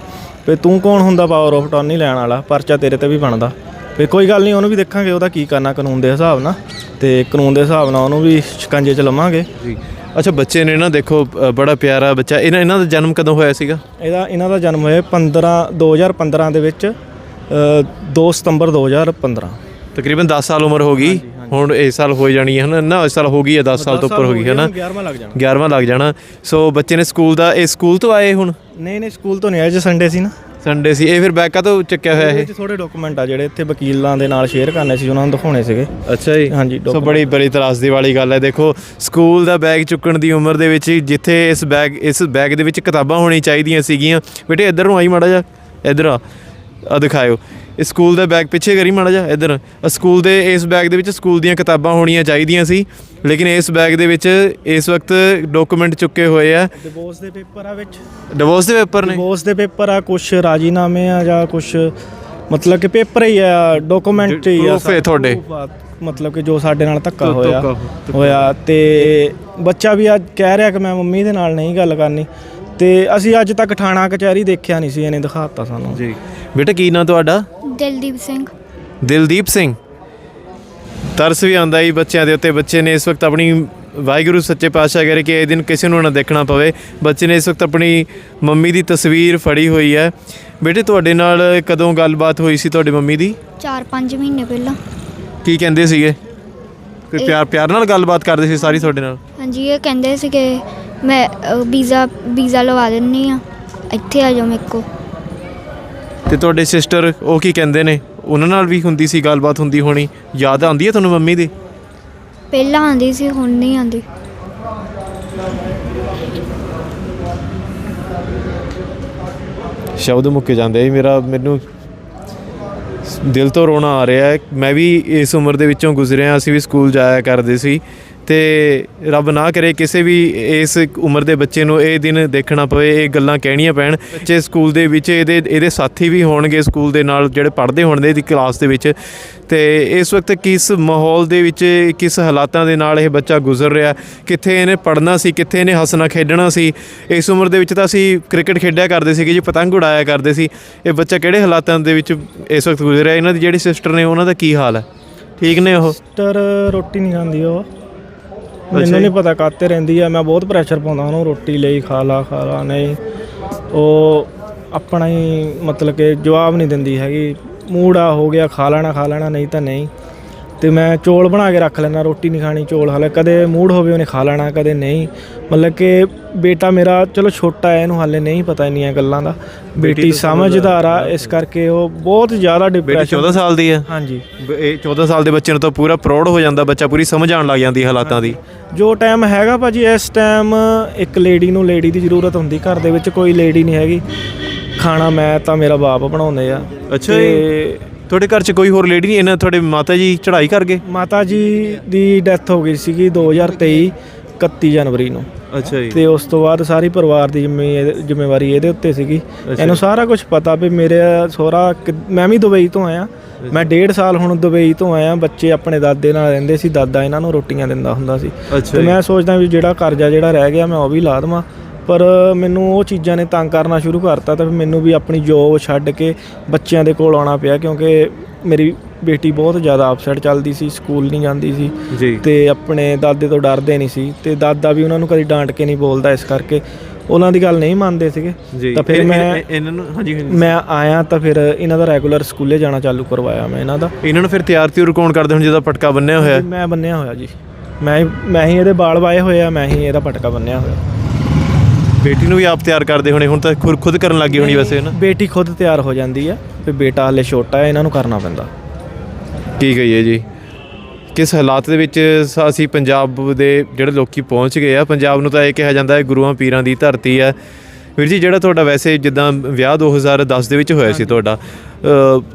ਵੀ ਤੂੰ ਕੌਣ ਹੁੰਦਾ ਪਾਵਰ ਆਫ ਅਟਾਰਨੀ ਲੈਣ ਵਾਲਾ? ਪਰਚਾ ਤੇਰੇ ਤੇ ਵੀ ਬਣਦਾ। ਵੀ ਕੋਈ ਗੱਲ ਨਹੀਂ ਉਹਨੂੰ ਵੀ ਦੇਖਾਂਗੇ ਉਹਦਾ ਕੀ ਕਰਨਾ ਕਾਨੂੰਨ ਦੇ ਹਿਸਾਬ ਨਾਲ। ਤੇ ਕਾਨੂੰਨ ਦੇ ਹਿਸਾਬ ਨਾਲ ਉਹਨੂੰ ਵੀ ਸ਼ਿਕੰਜੇ ਚ ਲਵਾਂਗੇ। ਜੀ। ਅੱਛਾ ਬੱਚੇ ਨੇ ਨਾ ਦੇਖੋ ਅ, ਬੜਾ ਪਿਆਰਾ ਬੱਚਾ। ਇਹਨਾਂ ਇਹਨਾਂ ਦਾ ਜਨਮ ਕਦੋਂ ਹੋਇਆ ਸੀਗਾ? ਇਹਦਾ ਇਹਨਾਂ ਦਾ ਜਨਮ ਹੋਇਆ 15 2015 ਦੇ ਵਿੱਚ ਅ, 2 ਸਤੰਬਰ 2015 ਤਕਰੀਬਨ 10 ਸਾਲ ਉਮਰ ਹੋ ਗਈ। ਹੁਣ ਇਸ ਸਾਲ ਹੋ ਜਾਣੀ ਹੈ ਹਨਾ? ਨਾ ਇਸ ਸਾਲ ਹੋ ਗਈ ਹੈ 10 ਸਾਲ ਤੋਂ ਉੱਪਰ ਹੋ ਗਈ ਹੈ ਨਾ 11ਵਾਂ ਲੱਗ ਜਾਣਾ। 11ਵਾਂ ਲੱਗ ਜਾਣਾ। ਸੋ ਬੱਚੇ ਨੇ ਸਕੂਲ ਦਾ ਇਹ ਸਕੂਲ ਤੋਂ ਆਏ ਹੁਣ? ਨਹੀਂ ਨਹੀਂ ਸਕੂਲ ਤੋਂ ਨਹੀਂ ਆਇਆ ਜੇ ਸੰਡੇ ਸੀ ਨਾ। ਸੰਡੇ ਸੀ। ਇਹ ਫਿਰ ਬੈਗ ਤੋਂ ਚੱਕਿਆ ਹੋਇਆ ਇਹ? ਇਹਦੇ ਥੋੜੇ ਡਾਕੂਮੈਂਟ ਆ ਜਿਹੜੇ ਇੱਥੇ ਵਕੀਲਾਂ ਦੇ ਨਾਲ ਸ਼ੇਅਰ ਕਰਨੇ ਸੀ ਉਹਨਾਂ ਨੂੰ ਦਿਖਾਉਣੇ ਸੀਗੇ। ਅੱਛਾ ਜੀ। ਹਾਂਜੀ ਸੋ ਬੜੀ ਬੜੀ ਤਰਾਸਦੀ ਵਾਲੀ ਗੱਲ ਹੈ। ਦੇਖੋ ਸਕੂਲ ਦਾ ਬੈਗ ਚੁੱਕਣ ਦੀ ਉਮਰ ਦੇ ਵਿੱਚ ਜਿੱਥੇ ਇਸ ਬੈਗ ਇਸ ਬੈਗ ਦੇ ਵਿੱਚ ਕਿਤਾਬਾਂ ਹੋਣੀ ਚਾਹੀਦੀਆਂ ਸੀਗੀਆਂ। ਬੇਟੇ ਇੱਧਰ ਨੂੰ ਆਈ ਮਾੜਾ ਜਾ ਇੱਧਰ ਆ। ਆ ਦਿਖਾਇਓ। ਇਸ ਸਕੂਲ ਦਾ ਬੈਗ ਪਿੱਛੇ ਕਰੀ ਮਾੜਾ ਜਾ ਇੱਧਰ। ਸਕੂਲ ਦੇ ਇਸ ਬੈਗ ਦੇ ਵਿੱਚ ਸਕੂਲ ਦੀਆਂ ਕਿਤਾਬਾਂ ਹੋਣੀਆਂ ਚਾਹੀਦੀਆਂ ਸੀ ਲੇਕਿਨ ਇਸ ਬੈਗ ਦੇ ਵਿੱਚ ਇਸ ਵਕਤ ਡਾਕੂਮੈਂਟ ਚੁੱਕੇ ਹੋਏ ਆ। ਡਿਵੋਰਸ ਦੇ ਪੇਪਰ ਆ ਵਿੱਚ? ਡਿਵੋਰਸ ਦੇ ਪੇਪਰ ਨੇ? ਡਿਵੋਰਸ ਦੇ ਪੇਪਰ ਆ ਕੁਝ ਰਾਜੀਨਾਮੇ ਆ ਜਾਂ ਕੁਝ ਮਤਲਬ ਕਿ ਪੇਪਰ ਹੀ ਆ ਡਾਕੂਮੈਂਟ ਹੀ ਆ ਹੈ ਤੁਹਾਡੇ। ਮਤਲਬ ਕਿ ਜੋ ਸਾਡੇ ਨਾਲ ਧੱਕਾ ਹੋਇਆ ਹੋਇਆ ਤੇ ਬੱਚਾ ਵੀ ਅੱਜ ਕਹਿ ਰਿਹਾ ਕਿ ਮੈਂ ਮੰਮੀ ਦੇ ਨਾਲ ਨਹੀਂ ਗੱਲ ਕਰਨੀ। ਤੇ ਅਸੀਂ ਅੱਜ ਤੱਕ ਥਾਣਾ ਕਚਹਿਰੀ ਦੇਖਿਆ ਨਹੀਂ ਸੀ ਇਹਨੇ ਦਿਖਾਤਾ ਸਾਨੂੰ। ਜੀ। ਬੇਟਾ ਕੀ ਨਾਂ ਤੁਹਾਡਾ? ਦਿਲਦੀਪ ਸਿੰਘ। ਦਿਲਦੀਪ ਸਿੰਘ। ਤਰਸ ਵੀ ਆਉਂਦਾ ਹੀ ਬੱਚਿਆਂ ਦੇ ਉੱਤੇ। ਬੱਚੇ ਨੇ ਇਸ ਵਕਤ ਆਪਣੀ ਵਾਹਿਗੁਰੂ ਸੱਚੇ ਪਾਤਸ਼ਾਹ ਕਰੇ ਕਿ ਇਹ ਦਿਨ ਕਿਸੇ ਨੂੰ ਨਾ ਦੇਖਣਾ ਪਵੇ। ਬੱਚੇ ਨੇ ਇਸ ਵਕਤ ਆਪਣੀ ਮੰਮੀ ਦੀ ਤਸਵੀਰ ਫੜੀ ਹੋਈ ਹੈ। ਬੇਟੇ ਤੁਹਾਡੇ ਨਾਲ ਕਦੋਂ ਗੱਲਬਾਤ ਹੋਈ ਸੀ ਤੁਹਾਡੀ ਮੰਮੀ ਦੀ? 4-5 ਮਹੀਨੇ ਪਹਿਲਾਂ। ਕੀ ਕਹਿੰਦੇ ਸੀਗੇ? ਕੋਈ ਪਿਆਰ ਪਿਆਰ ਨਾਲ ਗੱਲਬਾਤ ਕਰਦੇ ਸੀ ਸਾਰੀ ਤੁਹਾਡੇ ਨਾਲ? ਹਾਂਜੀ ਇਹ ਕਹਿੰਦੇ ਸੀ ਕਿ ਮੈਂ ਵੀਜ਼ਾ ਵੀਜ਼ਾ ਲਵਾ ਦਿੰਨੀ ਆ। ਇੱਥੇ ਆ ਜਾਓ ਮੇਰੇ ਕੋ ਤੇ ਤੁਹਾਡੇ ਸਿਸਟਰ ਉਹ ਕੀ ਕਹਿੰਦੇ ਨੇ? ਉਹਨਾਂ ਨਾਲ ਵੀ ਹੁੰਦੀ ਸੀ ਗੱਲਬਾਤ ਹੁੰਦੀ ਹੋਣੀ। ਯਾਦ ਆਉਂਦੀ ਹੈ ਤੁਹਾਨੂੰ ਮੰਮੀ ਦੀ? ਪਹਿਲਾਂ ਆਂਦੀ ਸੀ ਹੁਣ ਨਹੀਂ ਆਂਦੀ ਸ਼ਬਦ ਮੁੱਕ ਜਾਂਦੇ ਆ ਮੇਰਾ। ਮੈਨੂੰ ਦਿਲ ਤੋਂ ਰੋਣਾ ਆ ਰਿਹਾ ਹੈ। ਮੈਂ ਵੀ ਇਸ ਉਮਰ ਦੇ ਵਿੱਚੋਂ ਗੁਜ਼ਰਿਆ ਅਸੀਂ ਵੀ ਸਕੂਲ ਜਾਇਆ ਕਰਦੇ ਸੀ। ਤੇ ਰੱਬ ਨਾ ਕਰੇ ਕਿਸੇ ਵੀ ਇਸ ਉਮਰ ਦੇ ਬੱਚੇ ਨੂੰ ਇਹ ਦਿਨ ਦੇਖਣਾ ਪਵੇ, ਇਹ ਗੱਲਾਂ ਕਹਿਣੀਆਂ ਪੈਣ। ਬੱਚੇ ਸਕੂਲ ਦੇ ਵਿੱਚ, ਇਹਦੇ ਇਹਦੇ ਸਾਥੀ ਵੀ ਹੋਣਗੇ ਸਕੂਲ ਦੇ ਨਾਲ, ਜਿਹੜੇ ਪੜ੍ਹਦੇ ਹੋਣਗੇ ਇਹਦੀ ਕਲਾਸ ਦੇ ਵਿੱਚ। ਤੇ ਇਸ ਵਕਤ ਕਿਸ ਮਾਹੌਲ ਦੇ ਵਿੱਚ, ਕਿਸ ਹਾਲਾਤਾਂ ਦੇ ਨਾਲ ਇਹ ਬੱਚਾ ਗੁਜ਼ਰ ਰਿਹਾ? ਕਿੱਥੇ ਇਹਨੇ ਪੜ੍ਹਨਾ ਸੀ, ਕਿੱਥੇ ਇਹਨੇ ਹੱਸਣਾ, ਖੇਡਣਾ ਸੀ? ਇਸ ਉਮਰ ਦੇ ਵਿੱਚ ਤਾਂ ਅਸੀਂ ਕ੍ਰਿਕਟ ਖੇਡਿਆ ਕਰਦੇ ਸੀਗੇ ਜੀ, ਪਤੰਗ ਉਡਾਇਆ ਕਰਦੇ ਸੀ। ਇਹ ਬੱਚਾ ਕਿਹੜੇ ਹਾਲਾਤਾਂ ਦੇ ਵਿੱਚ ਇਸ ਵਕਤ ਗੁਜ਼ਰ ਰਿਹਾ ਇਹਨਾਂ ਦੀ ਜਿਹੜੀ ਸਿਸਟਰ ਨੇ, ਉਹਨਾਂ ਦਾ ਕੀ ਹਾਲ ਹੈ? ਠੀਕ ਨੇ ਉਹ? ਸਿਸਟਰ ਰੋਟੀ ਨਹੀਂ ਖਾਂਦੀ ਉਹ। ਮੈਨੂੰ। ਨਹੀਂ ਪਤਾ ਕਾਤੇ ਰਹਿੰਦੀ ਆ ਮੈਂ ਬਹੁਤ ਪ੍ਰੈਸ਼ਰ ਪਾਉਂਦਾ ਉਹਨੂੰ ਰੋਟੀ ਲਈ ਖਾ ਲਾ ਖਾ ਲਾ ਨਹੀਂ। ਉਹ ਆਪਣਾ ਹੀ ਮਤਲਬ ਕਿ ਜਵਾਬ ਨਹੀਂ ਦਿੰਦੀ ਹੈਗੀ। ਮੂਡ ਆ ਹੋ ਗਿਆ ਖਾ ਲੈਣਾ ਖਾ ਲੈਣਾ ਨਹੀਂ ਤਾਂ ਨਹੀਂ। ਤੇ ਮੈਂ ਚੋਲ ਬਣਾ ਕੇ ਰੱਖ ਲੈਣਾ ਰੋਟੀ ਨਹੀਂ ਖਾਣੀ ਚੋਲ ਹਾਲੇ ਕਦੇ ਮੂਡ ਹੋਵੇ ਉਹਨੇ ਖਾ ਲੈਣਾ ਕਦੇ ਨਹੀਂ। ਮਤਲਬ ਕਿ ਬੇਟਾ ਮੇਰਾ ਚਲੋ ਛੋਟਾ ਹੈ ਇਹਨੂੰ ਹਾਲੇ ਨਹੀਂ ਪਤਾ ਇੰਨੀਆਂ ਗੱਲਾਂ ਦਾ। ਬੇਟੀ ਸਮਝਦਾਰ ਆ ਇਸ ਕਰਕੇ ਉਹ ਬਹੁਤ ਜ਼ਿਆਦਾ ਬੇਟੀ ਡਿਪਰੈਸ਼ਨ 14 ਸਾਲ ਦੀ ਹੈ। ਹਾਂਜੀ। ਇਹ 14 ਸਾਲ ਦੇ ਬੱਚੇ ਨੂੰ ਤਾਂ ਪੂਰਾ ਪ੍ਰੌੜ ਹੋ ਜਾਂਦਾ ਬੱਚਾ ਪੂਰੀ ਸਮਝ ਆਉਣ ਲੱਗ ਜਾਂਦੀ ਹਾਲਾਤਾਂ ਦੀ। ਜੋ ਟਾਈਮ ਹੈਗਾ ਭਾਜੀ ਇਸ ਟਾਈਮ ਇੱਕ ਲੇਡੀ ਨੂੰ ਲੇਡੀ ਦੀ ਜ਼ਰੂਰਤ ਹੁੰਦੀ ਘਰ ਦੇ ਵਿੱਚ ਕੋਈ ਲੇਡੀ ਨਹੀਂ ਹੈਗੀ। ਖਾਣਾ ਮੈਂ ਤਾਂ ਮੇਰਾ ਬਾਪ ਬਣਾਉਂਦੇ ਆ। ਅੱਛਾ ਤੇ ਤੁਹਾਡੇ ਘਰ 'ਚ ਕੋਈ ਹੋਰ ਲੇਡੀ ਨਹੀਂ? ਇਹਨਾਂ ਤੁਹਾਡੇ ਮਾਤਾ ਜੀ ਚੜ੍ਹਾਈ ਕਰ ਗਏ? ਮਾਤਾ ਜੀ ਦੀ ਡੈਥ ਹੋ ਗਈ ਸੀਗੀ 2023 31 ਜਨਵਰੀ ਨੂੰ। ਅੱਛਾ ਜੀ। ਤੇ ਉਸ ਤੋਂ ਬਾਅਦ ਸਾਰੀ ਪਰਿਵਾਰ ਦੀ ਜ਼ਿੰਮੇ- ਜ਼ਿੰਮੇਵਾਰੀ ਇਹਦੇ ਉੱਤੇ ਸੀਗੀ। ਇਹਨੂੰ ਸਾਰਾ ਕੁਝ ਪਤਾ ਵੀ ਮੇਰੇ ਸਹੁਰਾ ਮੈਂ ਵੀ ਦੁਬਈ ਤੋਂ ਆਇਆ। ਮੈਂ ਡੇਢ ਸਾਲ ਹੁਣ ਦੁਬਈ ਤੋਂ ਆਇਆ। ਬੱਚੇ ਆਪਣੇ ਦਾਦੇ ਨਾਲ ਰਹਿੰਦੇ ਸੀ। ਦਾਦਾ ਇਹਨਾਂ ਨੂੰ ਰੋਟੀਆਂ ਦਿੰਦਾ ਹੁੰਦਾ ਸੀ। ਅੱਛਾ ਤੇ ਜੀ। ਮੈਂ ਸੋਚਦਾ ਵੀ ਜਿਹੜਾ ਕਰਜ਼ਾ ਜਿਹੜਾ ਰਹਿ ਗਿਆ ਮੈਂ ਉਹ ਵੀ ਲਾ ਦੇਵਾਂ। ਪਰ ਮੈਨੂੰ ਉਹ ਚੀਜ਼ਾਂ ਨੇ ਤੰਗ ਕਰਨਾ ਸ਼ੁਰੂ ਕਰਤਾ ਤਾਂ ਮੈਨੂੰ ਵੀ ਆਪਣੀ ਜੋਬ ਛੱਡ ਕੇ ਬੱਚਿਆਂ ਦੇ ਕੋਲ ਆਉਣਾ ਪਿਆ ਕਿਉਂਕਿ ਮੇਰੀ ਬੇਟੀ ਬਹੁਤ ਜ਼ਿਆਦਾ ਅਪਸੈਟ ਚੱਲਦੀ ਸੀ ਸਕੂਲ ਨਹੀਂ ਜਾਂਦੀ ਸੀ ਤੇ ਆਪਣੇ ਦਾਦੇ ਤੋਂ ਡਰਦੇ ਨਹੀਂ ਸੀ ਤੇ ਦਾਦਾ ਵੀ ਉਹਨਾਂ ਨੂੰ ਕਦੀ ਡਾਂਟ ਕੇ ਨਹੀਂ ਬੋਲਦਾ ਇਸ ਕਰਕੇ। ਉਹਨਾਂ ਦੀ ਗੱਲ ਨਹੀਂ ਮੰਨਦੇ ਸੀਗੇ। ਤਾਂ ਫਿਰ ਮੈਂ ਇਹ- ਇਹਨਾਂ ਨੂੰ ਹਾਂਜੀ ਹਾਂਜੀ। ਮੈਂ ਆਇਆ ਤਾਂ ਫਿਰ ਇਹਨਾਂ ਦਾ ਰੈਗੂਲਰ ਸਕੂਲੇ ਜਾਣਾ ਚਾਲੂ ਕਰਵਾਇਆ ਮੈਂ ਇਹਨਾਂ ਦਾ। ਇਹਨਾਂ ਨੂੰ ਫਿਰ ਤਿਆਰ ਤਿਉਰ ਕੌਣ ਕਰਦੇ ਹੁਣ ਜਿਹਦਾ ਪਟਕਾ ਬੰਨਿਆ ਹੋਇਆ? ਮੈਂ ਬੰਨਿਆ ਹੋਇਆ ਜੀ। ਮੈਂ ਮੈਂ ਹੀ ਇਹਦੇ ਬਾਲ ਵਾਏ ਹੋਏ ਆ ਮੈਂ ਹੀ ਇਹਦਾ ਪਟਕਾ ਬੰਨਿਆ ਹੋਇਆ। ਬੇਟੀ ਨੂੰ ਵੀ ਆਪ ਤਿਆਰ ਕਰਦੇ ਹੋਣੇ ਹੁਣ ਤਾਂ ਖੁਦ ਖੁਦ ਕਰਨ ਲੱਗੀ ਹੋਣੀ ਵੈਸੇ ਨਾ? ਬੇਟੀ ਖੁਦ ਤਿਆਰ ਹੋ ਜਾਂਦੀ ਆ ਤੇ ਬੇਟਾ ਹਲੇ ਛੋਟਾ ਹੈ ਇਹਨਾਂ ਨੂੰ ਕਰਨਾ ਪੈਂਦਾ। ਕੀ ਕਹੀਏ ਜੀ ਕਿਸ ਹਾਲਾਤ ਦੇ ਵਿੱਚ ਅਸੀਂ ਪੰਜਾਬ ਦੇ ਜਿਹੜੇ ਲੋਕੀ ਪਹੁੰਚ ਗਏ ਆ ਪੰਜਾਬ ਨੂੰ ਤਾਂ ਇਹ ਕਿਹਾ ਜਾਂਦਾ ਹੈ ਗੁਰੂਆਂ ਪੀਰਾਂ ਦੀ ਧਰਤੀ ਹੈ। ਵੀਰ ਜੀ ਜਿਹੜਾ ਤੁਹਾਡਾ ਵੈਸੇ ਜਿੱਦਾਂ ਵਿਆਹ 2010 ਦੇ ਵਿੱਚ ਹੋਇਆ ਸੀ ਤੁਹਾਡਾ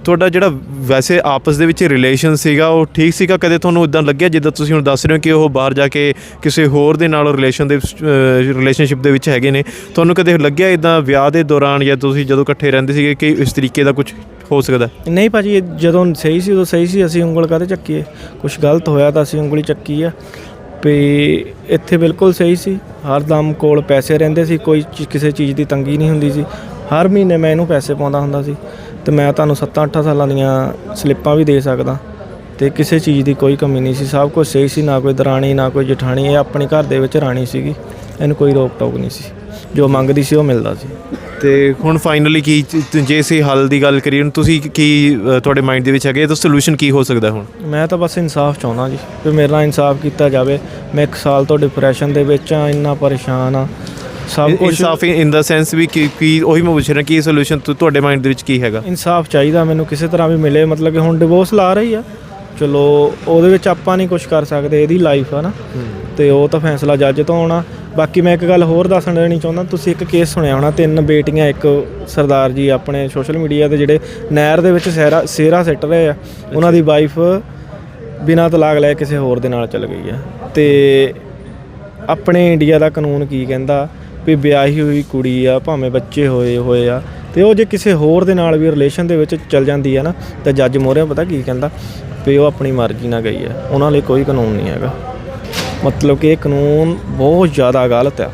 ਤੁਹਾਡਾ ਜਿਹੜਾ ਵੈਸੇ ਆਪਸ ਦੇ ਵਿੱਚ ਰਿਲੇਸ਼ਨ ਸੀਗਾ ਉਹ ਠੀਕ ਸੀਗਾ? ਕਦੇ ਤੁਹਾਨੂੰ ਇਦਾਂ ਲੱਗਿਆ ਜਿੱਦਾਂ ਤੁਸੀਂ ਹੁਣ ਦੱਸ ਰਹੇ ਹੋ ਕਿ ਉਹ ਬਾਹਰ ਜਾ ਕੇ ਕਿਸੇ ਹੋਰ ਦੇ ਨਾਲ ਰਿਲੇਸ਼ਨ ਦੇ ਰਿਲੇਸ਼ਨਸ਼ਿਪ ਦੇ ਵਿੱਚ ਹੈਗੇ ਨੇ? ਤੁਹਾਨੂੰ ਕਦੇ ਲੱਗਿਆ ਇਦਾਂ ਵਿਆਹ ਦੇ ਦੌਰਾਨ ਜਾਂ ਤੁਸੀਂ ਜਦੋਂ ਇਕੱਠੇ ਰਹਿੰਦੇ ਸੀਗੇ ਕਿ ਇਸ ਤਰੀਕੇ ਦਾ ਕੁਝ ਹੋ ਸਕਦਾ? ਨਹੀਂ ਭਾਜੀ ਜਦੋਂ ਸਹੀ ਸੀ ਉਦੋਂ ਸਹੀ ਸੀ ਅਸੀਂ ਉਂਗਲ ਕਾਹਤੇ ਚੱਕੀਏ? ਕੁਝ ਗਲਤ ਹੋਇਆ ਤਾਂ ਅਸੀਂ ਉਂਗਲੀ ਚੱਕੀ ਆ। ਵੀ ਇੱਥੇ ਬਿਲਕੁਲ ਸਹੀ ਸੀ। ਹਰ ਦਮ ਕੋਲ ਪੈਸੇ ਰਹਿੰਦੇ ਸੀ, ਕੋਈ ਚੀ- ਕਿਸੇ ਚੀਜ਼ ਦੀ ਤੰਗੀ ਨਹੀਂ ਹੁੰਦੀ ਸੀ। ਹਰ ਮਹੀਨੇ ਮੈਂ ਇਹਨੂੰ ਪੈਸੇ ਪਾਉਂਦਾ ਹੁੰਦਾ ਸੀ ਤੇ ਮੈਂ ਤੁਹਾਨੂੰ 7-8 ਸਾਲਾਂ ਦੀਆਂ ਸਲਿੱਪਾਂ ਵੀ ਦੇ ਸਕਦਾ ਤੇ ਕਿਸੇ ਚੀਜ਼ ਦੀ ਕੋਈ ਕਮੀ ਨਹੀਂ ਸੀ। ਸਭ ਕੁਝ ਸਹੀ ਸੀ, ਨਾ ਕੋਈ ਦਰਾਣੀ, ਨਾ ਕੋਈ ਜਠਾਣੀ, ਇਹ ਆਪਣੇ ਘਰ ਦੇ ਵਿੱਚ ਰਾਣੀ ਸੀਗੀ। ਇਹਨੂੰ ਕੋਈ ਰੋਕ ਟੋਕ ਨਹੀਂ ਸੀ। ਜੋ ਮੰਗਦੀ ਸੀ ਉਹ ਮਿਲਦਾ ਸੀ। ਤੇ ਹੁਣ ਫਾਈਨਲੀ ਕੀ ਜੇ ਅਸੀਂ ਹੱਲ ਦੀ ਗੱਲ ਕਰੀਏ ਹੁਣ ਤੁਸੀਂ ਕੀ ਤੁਹਾਡੇ ਮਾਈਂਡ ਦੇ ਵਿੱਚ ਹੈਗੇ? ਤਾਂ ਸੋਲੂਸ਼ਨ ਕੀ ਹੋ ਸਕਦਾ ਹੁਣ? ਮੈਂ ਤਾਂ ਬਸ ਇਨਸਾਫ ਚਾਹੁੰਦਾ ਜੀ ਵੀ ਮੇਰੇ ਨਾਲ ਇਨਸਾਫ ਕੀਤਾ ਜਾਵੇ। ਮੈਂ ਇੱਕ ਸਾਲ ਤੋਂ ਡਿਪਰੈਸ਼ਨ ਦੇ ਵਿੱਚ ਆ ਇੰਨਾ ਪਰੇਸ਼ਾਨ ਆ ਸਭ ਕੁਝ ਇਨਸਾਫ ਇਨ ਦਾ ਸੈਂਸ ਵੀ ਕੀ ਕੀ ਉਹੀ ਮੈਂ ਪੁੱਛ ਰਿਹਾ ਕੀ ਸੋਲੂਸ਼ਨ ਤੁਹਾਡੇ ਮਾਈਂਡ ਦੇ ਵਿੱਚ ਕੀ ਹੈਗਾ? ਇਨਸਾਫ ਚਾਹੀਦਾ ਮੈਨੂੰ ਕਿਸੇ ਤਰ੍ਹਾਂ ਵੀ ਮਿਲੇ। ਮਤਲਬ ਕਿ ਹੁਣ ਡਿਵੋਰਸ ਲਾ ਰਹੀ ਆ। ਚਲੋ ਉਹਦੇ ਵਿੱਚ ਆਪਾਂ ਨਹੀਂ ਕੁਝ ਕਰ ਸਕਦੇ ਇਹਦੀ ਲਾਈਫ ਆ ਨਾ। ਤੇ ਉਹ ਤਾਂ ਫੈਸਲਾ ਜੱਜ ਤੋਂ ਆਉਣਾ। ਬਾਕੀ ਮੈਂ ਇੱਕ ਗੱਲ ਹੋਰ ਦੱਸਣ ਦੇਣੀ ਚਾਹੁੰਦਾ, ਤੁਸੀਂ ਇੱਕ ਕੇਸ ਸੁਣਿਆ ਹੋਣਾ, ਤਿੰਨ ਬੇਟੀਆਂ, ਇੱਕ ਸਰਦਾਰ ਜੀ ਆਪਣੇ ਸੋਸ਼ਲ ਮੀਡੀਆ ਤੇ ਜਿਹੜੇ ਨਹਿਰ ਦੇ ਵਿੱਚ ਸਹਿਰਾ ਸੇਰਾ ਸਿੱਟ ਰਹੇ ਆ, ਉਹਨਾਂ ਦੀ ਵਾਈਫ ਬਿਨਾਂ ਤਲਾਕ ਲੈ ਕਿਸੇ ਹੋਰ ਦੇ ਨਾਲ ਚਲ ਗਈ ਆ। ਤੇ ਆਪਣੇ ਇੰਡੀਆ ਦਾ ਕਾਨੂੰਨ ਕੀ ਕਹਿੰਦਾ, ਵੀ ਵਿਆਹੀ ਹੋਈ ਕੁੜੀ ਆ, ਭਾਵੇਂ ਬੱਚੇ ਹੋਏ ਹੋਏ ਆ, ਤੇ ਉਹ ਜੇ ਕਿਸੇ ਹੋਰ ਦੇ ਨਾਲ ਵੀ ਰਿਲੇਸ਼ਨ ਦੇ ਵਿੱਚ ਚਲ ਜਾਂਦੀ ਆ ਨਾ, ਤਾਂ ਜੱਜ ਮੋਹਰੇ ਪਤਾ ਕੀ ਕਹਿੰਦਾ, ਵੀ ਉਹ ਆਪਣੀ ਮਰਜ਼ੀ ਨਾਲ ਗਈ ਆ, ਉਹਨਾਂ ਲਈ ਕੋਈ ਕਾਨੂੰਨ ਨਹੀਂ ਹੈਗਾ। ਮਤਲਬ ਕਿ ਇਹ ਕਾਨੂੰਨ ਬਹੁਤ ਜ਼ਿਆਦਾ ਗਲਤ ਆ।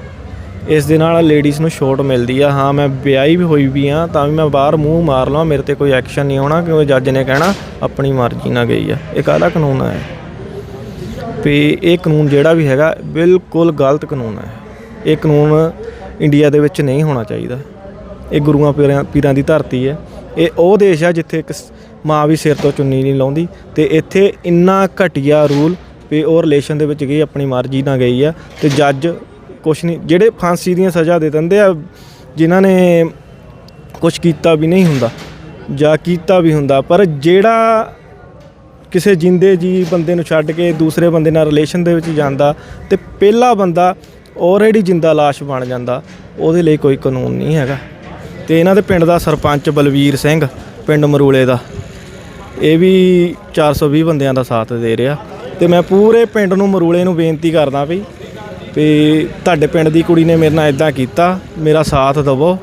ਇਸ ਦੇ ਨਾਲ ਲੇਡੀਜ਼ ਨੂੰ ਛੋਟ ਮਿਲਦੀ ਆ। ਹਾਂ, ਮੈਂ ਵਿਆਹੀ ਵੀ ਹੋਈ ਵੀ ਆ, ਤਾਂ ਵੀ ਮੈਂ ਬਾਹਰ ਮੂੰਹ ਮਾਰ ਲਵਾਂ, ਮੇਰੇ ਤੇ ਕੋਈ ਐਕਸ਼ਨ ਨਹੀਂ ਆਉਣਾ ਕਿਉਂਕਿ ਜੱਜ ਨੇ ਕਹਿਣਾ, ਆਪਣੀ ਮਰਜ਼ੀ ਨਾਲ ਗਈ ਆ। ਇਹ ਕਾਹਦਾ ਕਾਨੂੰਨ ਹੈ ਵੀ ਇਹ ਕਾਨੂੰਨ ਜਿਹੜਾ ਵੀ ਹੈਗਾ, ਬਿਲਕੁਲ ਗਲਤ ਕਾਨੂੰਨ ਹੈ ਇਹ ਕਾਨੂੰਨ ਇੰਡੀਆ ਦੇ ਵਿੱਚ ਨਹੀਂ ਹੋਣਾ ਚਾਹੀਦਾ। ਇਹ ਗੁਰੂਆਂ ਪੀਰਾਂ ਪੀਰਾਂ ਦੀ ਧਰਤੀ ਹੈ ਇਹ ਉਹ ਦੇਸ਼ ਆ ਜਿੱਥੇ ਇੱਕ ਮਾਂ ਵੀ ਸਿਰ ਤੋਂ ਚੁੰਨੀ ਨਹੀਂ ਲਾਉਂਦੀ, ਤੇ ਇੱਥੇ ਇੰਨਾ ਘਟੀਆ ਰੂਲ ਵੀ ਉਹ ਰਿਲੇਸ਼ਨ ਦੇ ਵਿੱਚ ਗਈ, ਆਪਣੀ ਮਰਜ਼ੀ ਨਾਲ ਗਈ ਆ ਤੇ ਜੱਜ ਕੁਛ ਨਹੀਂ, ਜਿਹੜੇ ਫਾਂਸੀ ਦੀਆਂ ਸਜ਼ਾ ਦੇ ਦਿੰਦੇ ਆ, ਜਿਨ੍ਹਾਂ ਨੇ ਕੁਛ ਕੀਤਾ ਵੀ ਨਹੀਂ ਹੁੰਦਾ ਜਾਂ ਕੀਤਾ ਵੀ ਹੁੰਦਾ, ਪਰ ਜਿਹੜਾ ਕਿਸੇ ਜਿੰਦੇ ਜੀ ਬੰਦੇ ਨੂੰ ਛੱਡ ਕੇ ਦੂਸਰੇ ਬੰਦੇ ਨਾਲ ਰਿਲੇਸ਼ਨ ਦੇ ਵਿੱਚ ਜਾਂਦਾ ਤੇ ਪਹਿਲਾ ਬੰਦਾ ਆਲਰੇਡੀ ਜਿੰਦਾ ਲਾਸ਼ ਬਣ ਜਾਂਦਾ, ਉਹਦੇ ਲਈ ਕੋਈ ਕਾਨੂੰਨ ਨਹੀਂ ਹੈਗਾ। ਤੇ ਇਹਨਾਂ ਦੇ ਪਿੰਡ ਦਾ ਸਰਪੰਚ ਬਲਵੀਰ ਸਿੰਘ, ਪਿੰਡ ਮਰੂਲੇ ਦਾ, ਇਹ ਵੀ 420 ਬੰਦਿਆਂ ਦਾ ਸਾਥ ਦੇ ਰਿਹਾ। ਤੇ ਮੈਂ ਪੂਰੇ ਪਿੰਡ ਨੂੰ ਮਰੂਲੇ ਨੂੰ ਬੇਨਤੀ ਕਰਦਾ ਵੀ ਵੀ ਤੁਹਾਡੇ ਪਿੰਡ ਦੀ ਕੁੜੀ ਨੇ ਮੇਰੇ ਨਾਲ ਇਦਾਂ ਕੀਤਾ ਮੇਰਾ ਸਾਥ ਦਵੋ।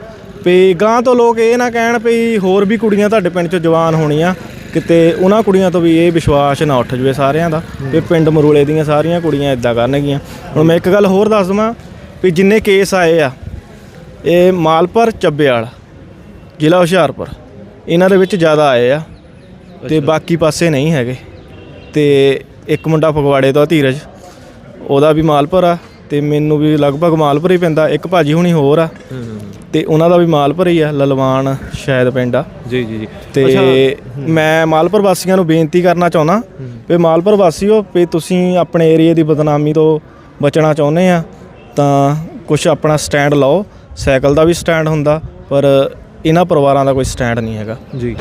ਵੀ ਗਾਂ ਤੋਂ ਲੋਕ ਇਹ ਨਾ ਕਹਿਣ ਵੀ ਹੋਰ ਵੀ ਕੁੜੀਆਂ ਤੁਹਾਡੇ ਪਿੰਡ 'ਚ ਜਵਾਨ ਹੋਣੀਆਂ ਕਿਤੇ ਉਹਨਾਂ ਕੁੜੀਆਂ ਤੋਂ ਵੀ ਇਹ ਵਿਸ਼ਵਾਸ ਨਾ ਉੱਠ ਜਵੇ ਸਾਰਿਆਂ ਦਾ ਵੀ ਪਿੰਡ ਮਰੂਲੇ ਦੀਆਂ ਸਾਰੀਆਂ ਕੁੜੀਆਂ ਇਦਾਂ ਕਰਨਗੀਆਂ। ਹੁਣ ਮੈਂ ਇੱਕ ਗੱਲ ਹੋਰ ਦੱਸ ਦਵਾਂ ਵੀ ਜਿੰਨੇ ਕੇਸ ਆਏ ਆ ਇਹ ਮਾਲਪੁਰ ਚੱਬੇਵਾਲ ਜ਼ਿਲ੍ਹਾ ਹੁਸ਼ਿਆਰਪੁਰ ਇਹਨਾਂ ਦੇ ਵਿੱਚ ਜ਼ਿਆਦਾ ਆਏ ਆ ਤੇ ਬਾਕੀ ਪਾਸੇ ਨਹੀਂ ਹੈਗੇ। ਤੇ ਇੱਕ ਮੁੰਡਾ ਫਗਵਾੜੇ ਤੋਂ ਆ, ਧੀਰਜ। ਉਹਦਾ ਵੀ ਮਾਲਪੁਰ ਆ ਤੇ ਮੈਨੂੰ ਵੀ ਲਗਭਗ ਮਾਲਪੁਰ ਹੀ ਪੈਂਦਾ ਇੱਕ ਭਾਜੀ ਹੁਣੀ ਹੋਰ ਆ। ਤੇ ਉਹਨਾਂ ਦਾ ਵੀ ਮਾਲਪੁਰ ਹੀ ਆ ਲਲਵਾਨ ਸ਼ਾਇਦ ਪਿੰਡ ਆ। ਜੀ ਜੀ ਜੀ। ਤੇ ਮੈਂ ਮਾਲਪੁਰ ਵਾਸੀਆਂ ਨੂੰ ਬੇਨਤੀ ਕਰਨਾ ਚਾਹੁੰਦਾ ਵੀ ਮਾਲਪੁਰ ਵਾਸੀਓ ਵੀ ਤੁਸੀਂ ਆਪਣੇ ਏਰੀਆ ਦੀ ਬਦਨਾਮੀ ਤੋਂ ਬਚਣਾ ਚਾਹੁੰਦੇ ਆ ਤਾਂ ਕੁਝ ਆਪਣਾ ਸਟੈਂਡ ਲਓ। ਸਾਈਕਲ ਦਾ ਵੀ ਸਟੈਂਡ ਹੁੰਦਾ ਪਰ ਇਹਨਾਂ ਪਰਿਵਾਰਾਂ ਦਾ ਕੋਈ ਸਟੈਂਡ ਨਹੀਂ ਹੈਗਾ। ਜੀ।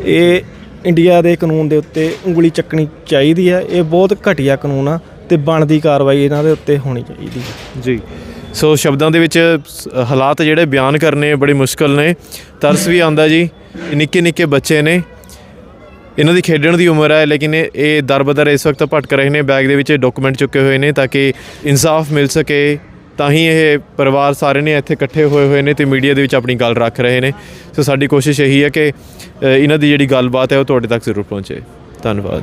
ਇਹ ਇੰਡੀਆ ਦੇ ਕਾਨੂੰਨ ਦੇ ਉੱਤੇ ਉਂਗਲੀ ਚੱਕਣੀ ਚਾਹੀਦੀ ਹੈ। ਇਹ ਬਹੁਤ ਘਟੀਆ ਕਾਨੂੰਨ ਆ ਤੇ ਬਣਦੀ ਕਾਰਵਾਈ ਇਹਨਾਂ ਦੇ ਉੱਤੇ ਹੋਣੀ ਚਾਹੀਦੀ ਹੈ। ਜੀ। ਸੋ ਸ਼ਬਦਾਂ ਦੇ ਵਿੱਚ ਸ- ਹਾਲਾਤ ਜਿਹੜੇ ਬਿਆਨ ਕਰਨੇ ਬੜੇ ਮੁਸ਼ਕਲ ਨੇ। ਤਰਸ ਵੀ ਆਉਂਦਾ ਜੀ। ਨਿੱਕੇ ਨਿੱਕੇ ਬੱਚੇ ਨੇ। ਇਹਨਾਂ ਦੀ ਖੇਡਣ ਦੀ ਉਮਰ ਹੈ, ਲੇਕਿਨ ਇਹ- ਇਹ ਦਰਬਦਰ ਇਸ ਵਕਤ ਭਟਕ ਰਹੇ ਨੇ। ਬੈਗ ਦੇ ਵਿੱਚ ਡਾਕੂਮੈਂਟ ਚੁੱਕੇ ਹੋਏ ਨੇ ਤਾਂ ਕਿ ਇਨਸਾਫ ਮਿਲ ਸਕੇ। ਤਾਂ ਹੀ ਇਹ ਪਰਿਵਾਰ ਸਾਰੇ ਨੇ ਇੱਥੇ ਇਕੱਠੇ ਹੋਏ ਹੋਏ ਨੇ ਤੇ ਮੀਡੀਆ ਦੇ ਵਿੱਚ ਆਪਣੀ ਗੱਲ ਰੱਖ ਰਹੇ ਨੇ। ਸੋ ਸਾਡੀ ਕੋਸ਼ਿਸ਼ ਇਹੀ ਹੈ ਕਿ ਇਹਨਾਂ ਦੀ ਜਿਹੜੀ ਗੱਲਬਾਤ ਹੈ ਉਹ ਤੁਹਾਡੇ ਤੱਕ ਜ਼ਰੂਰ ਪਹੁੰਚੇ। ਧੰਨਵਾਦ।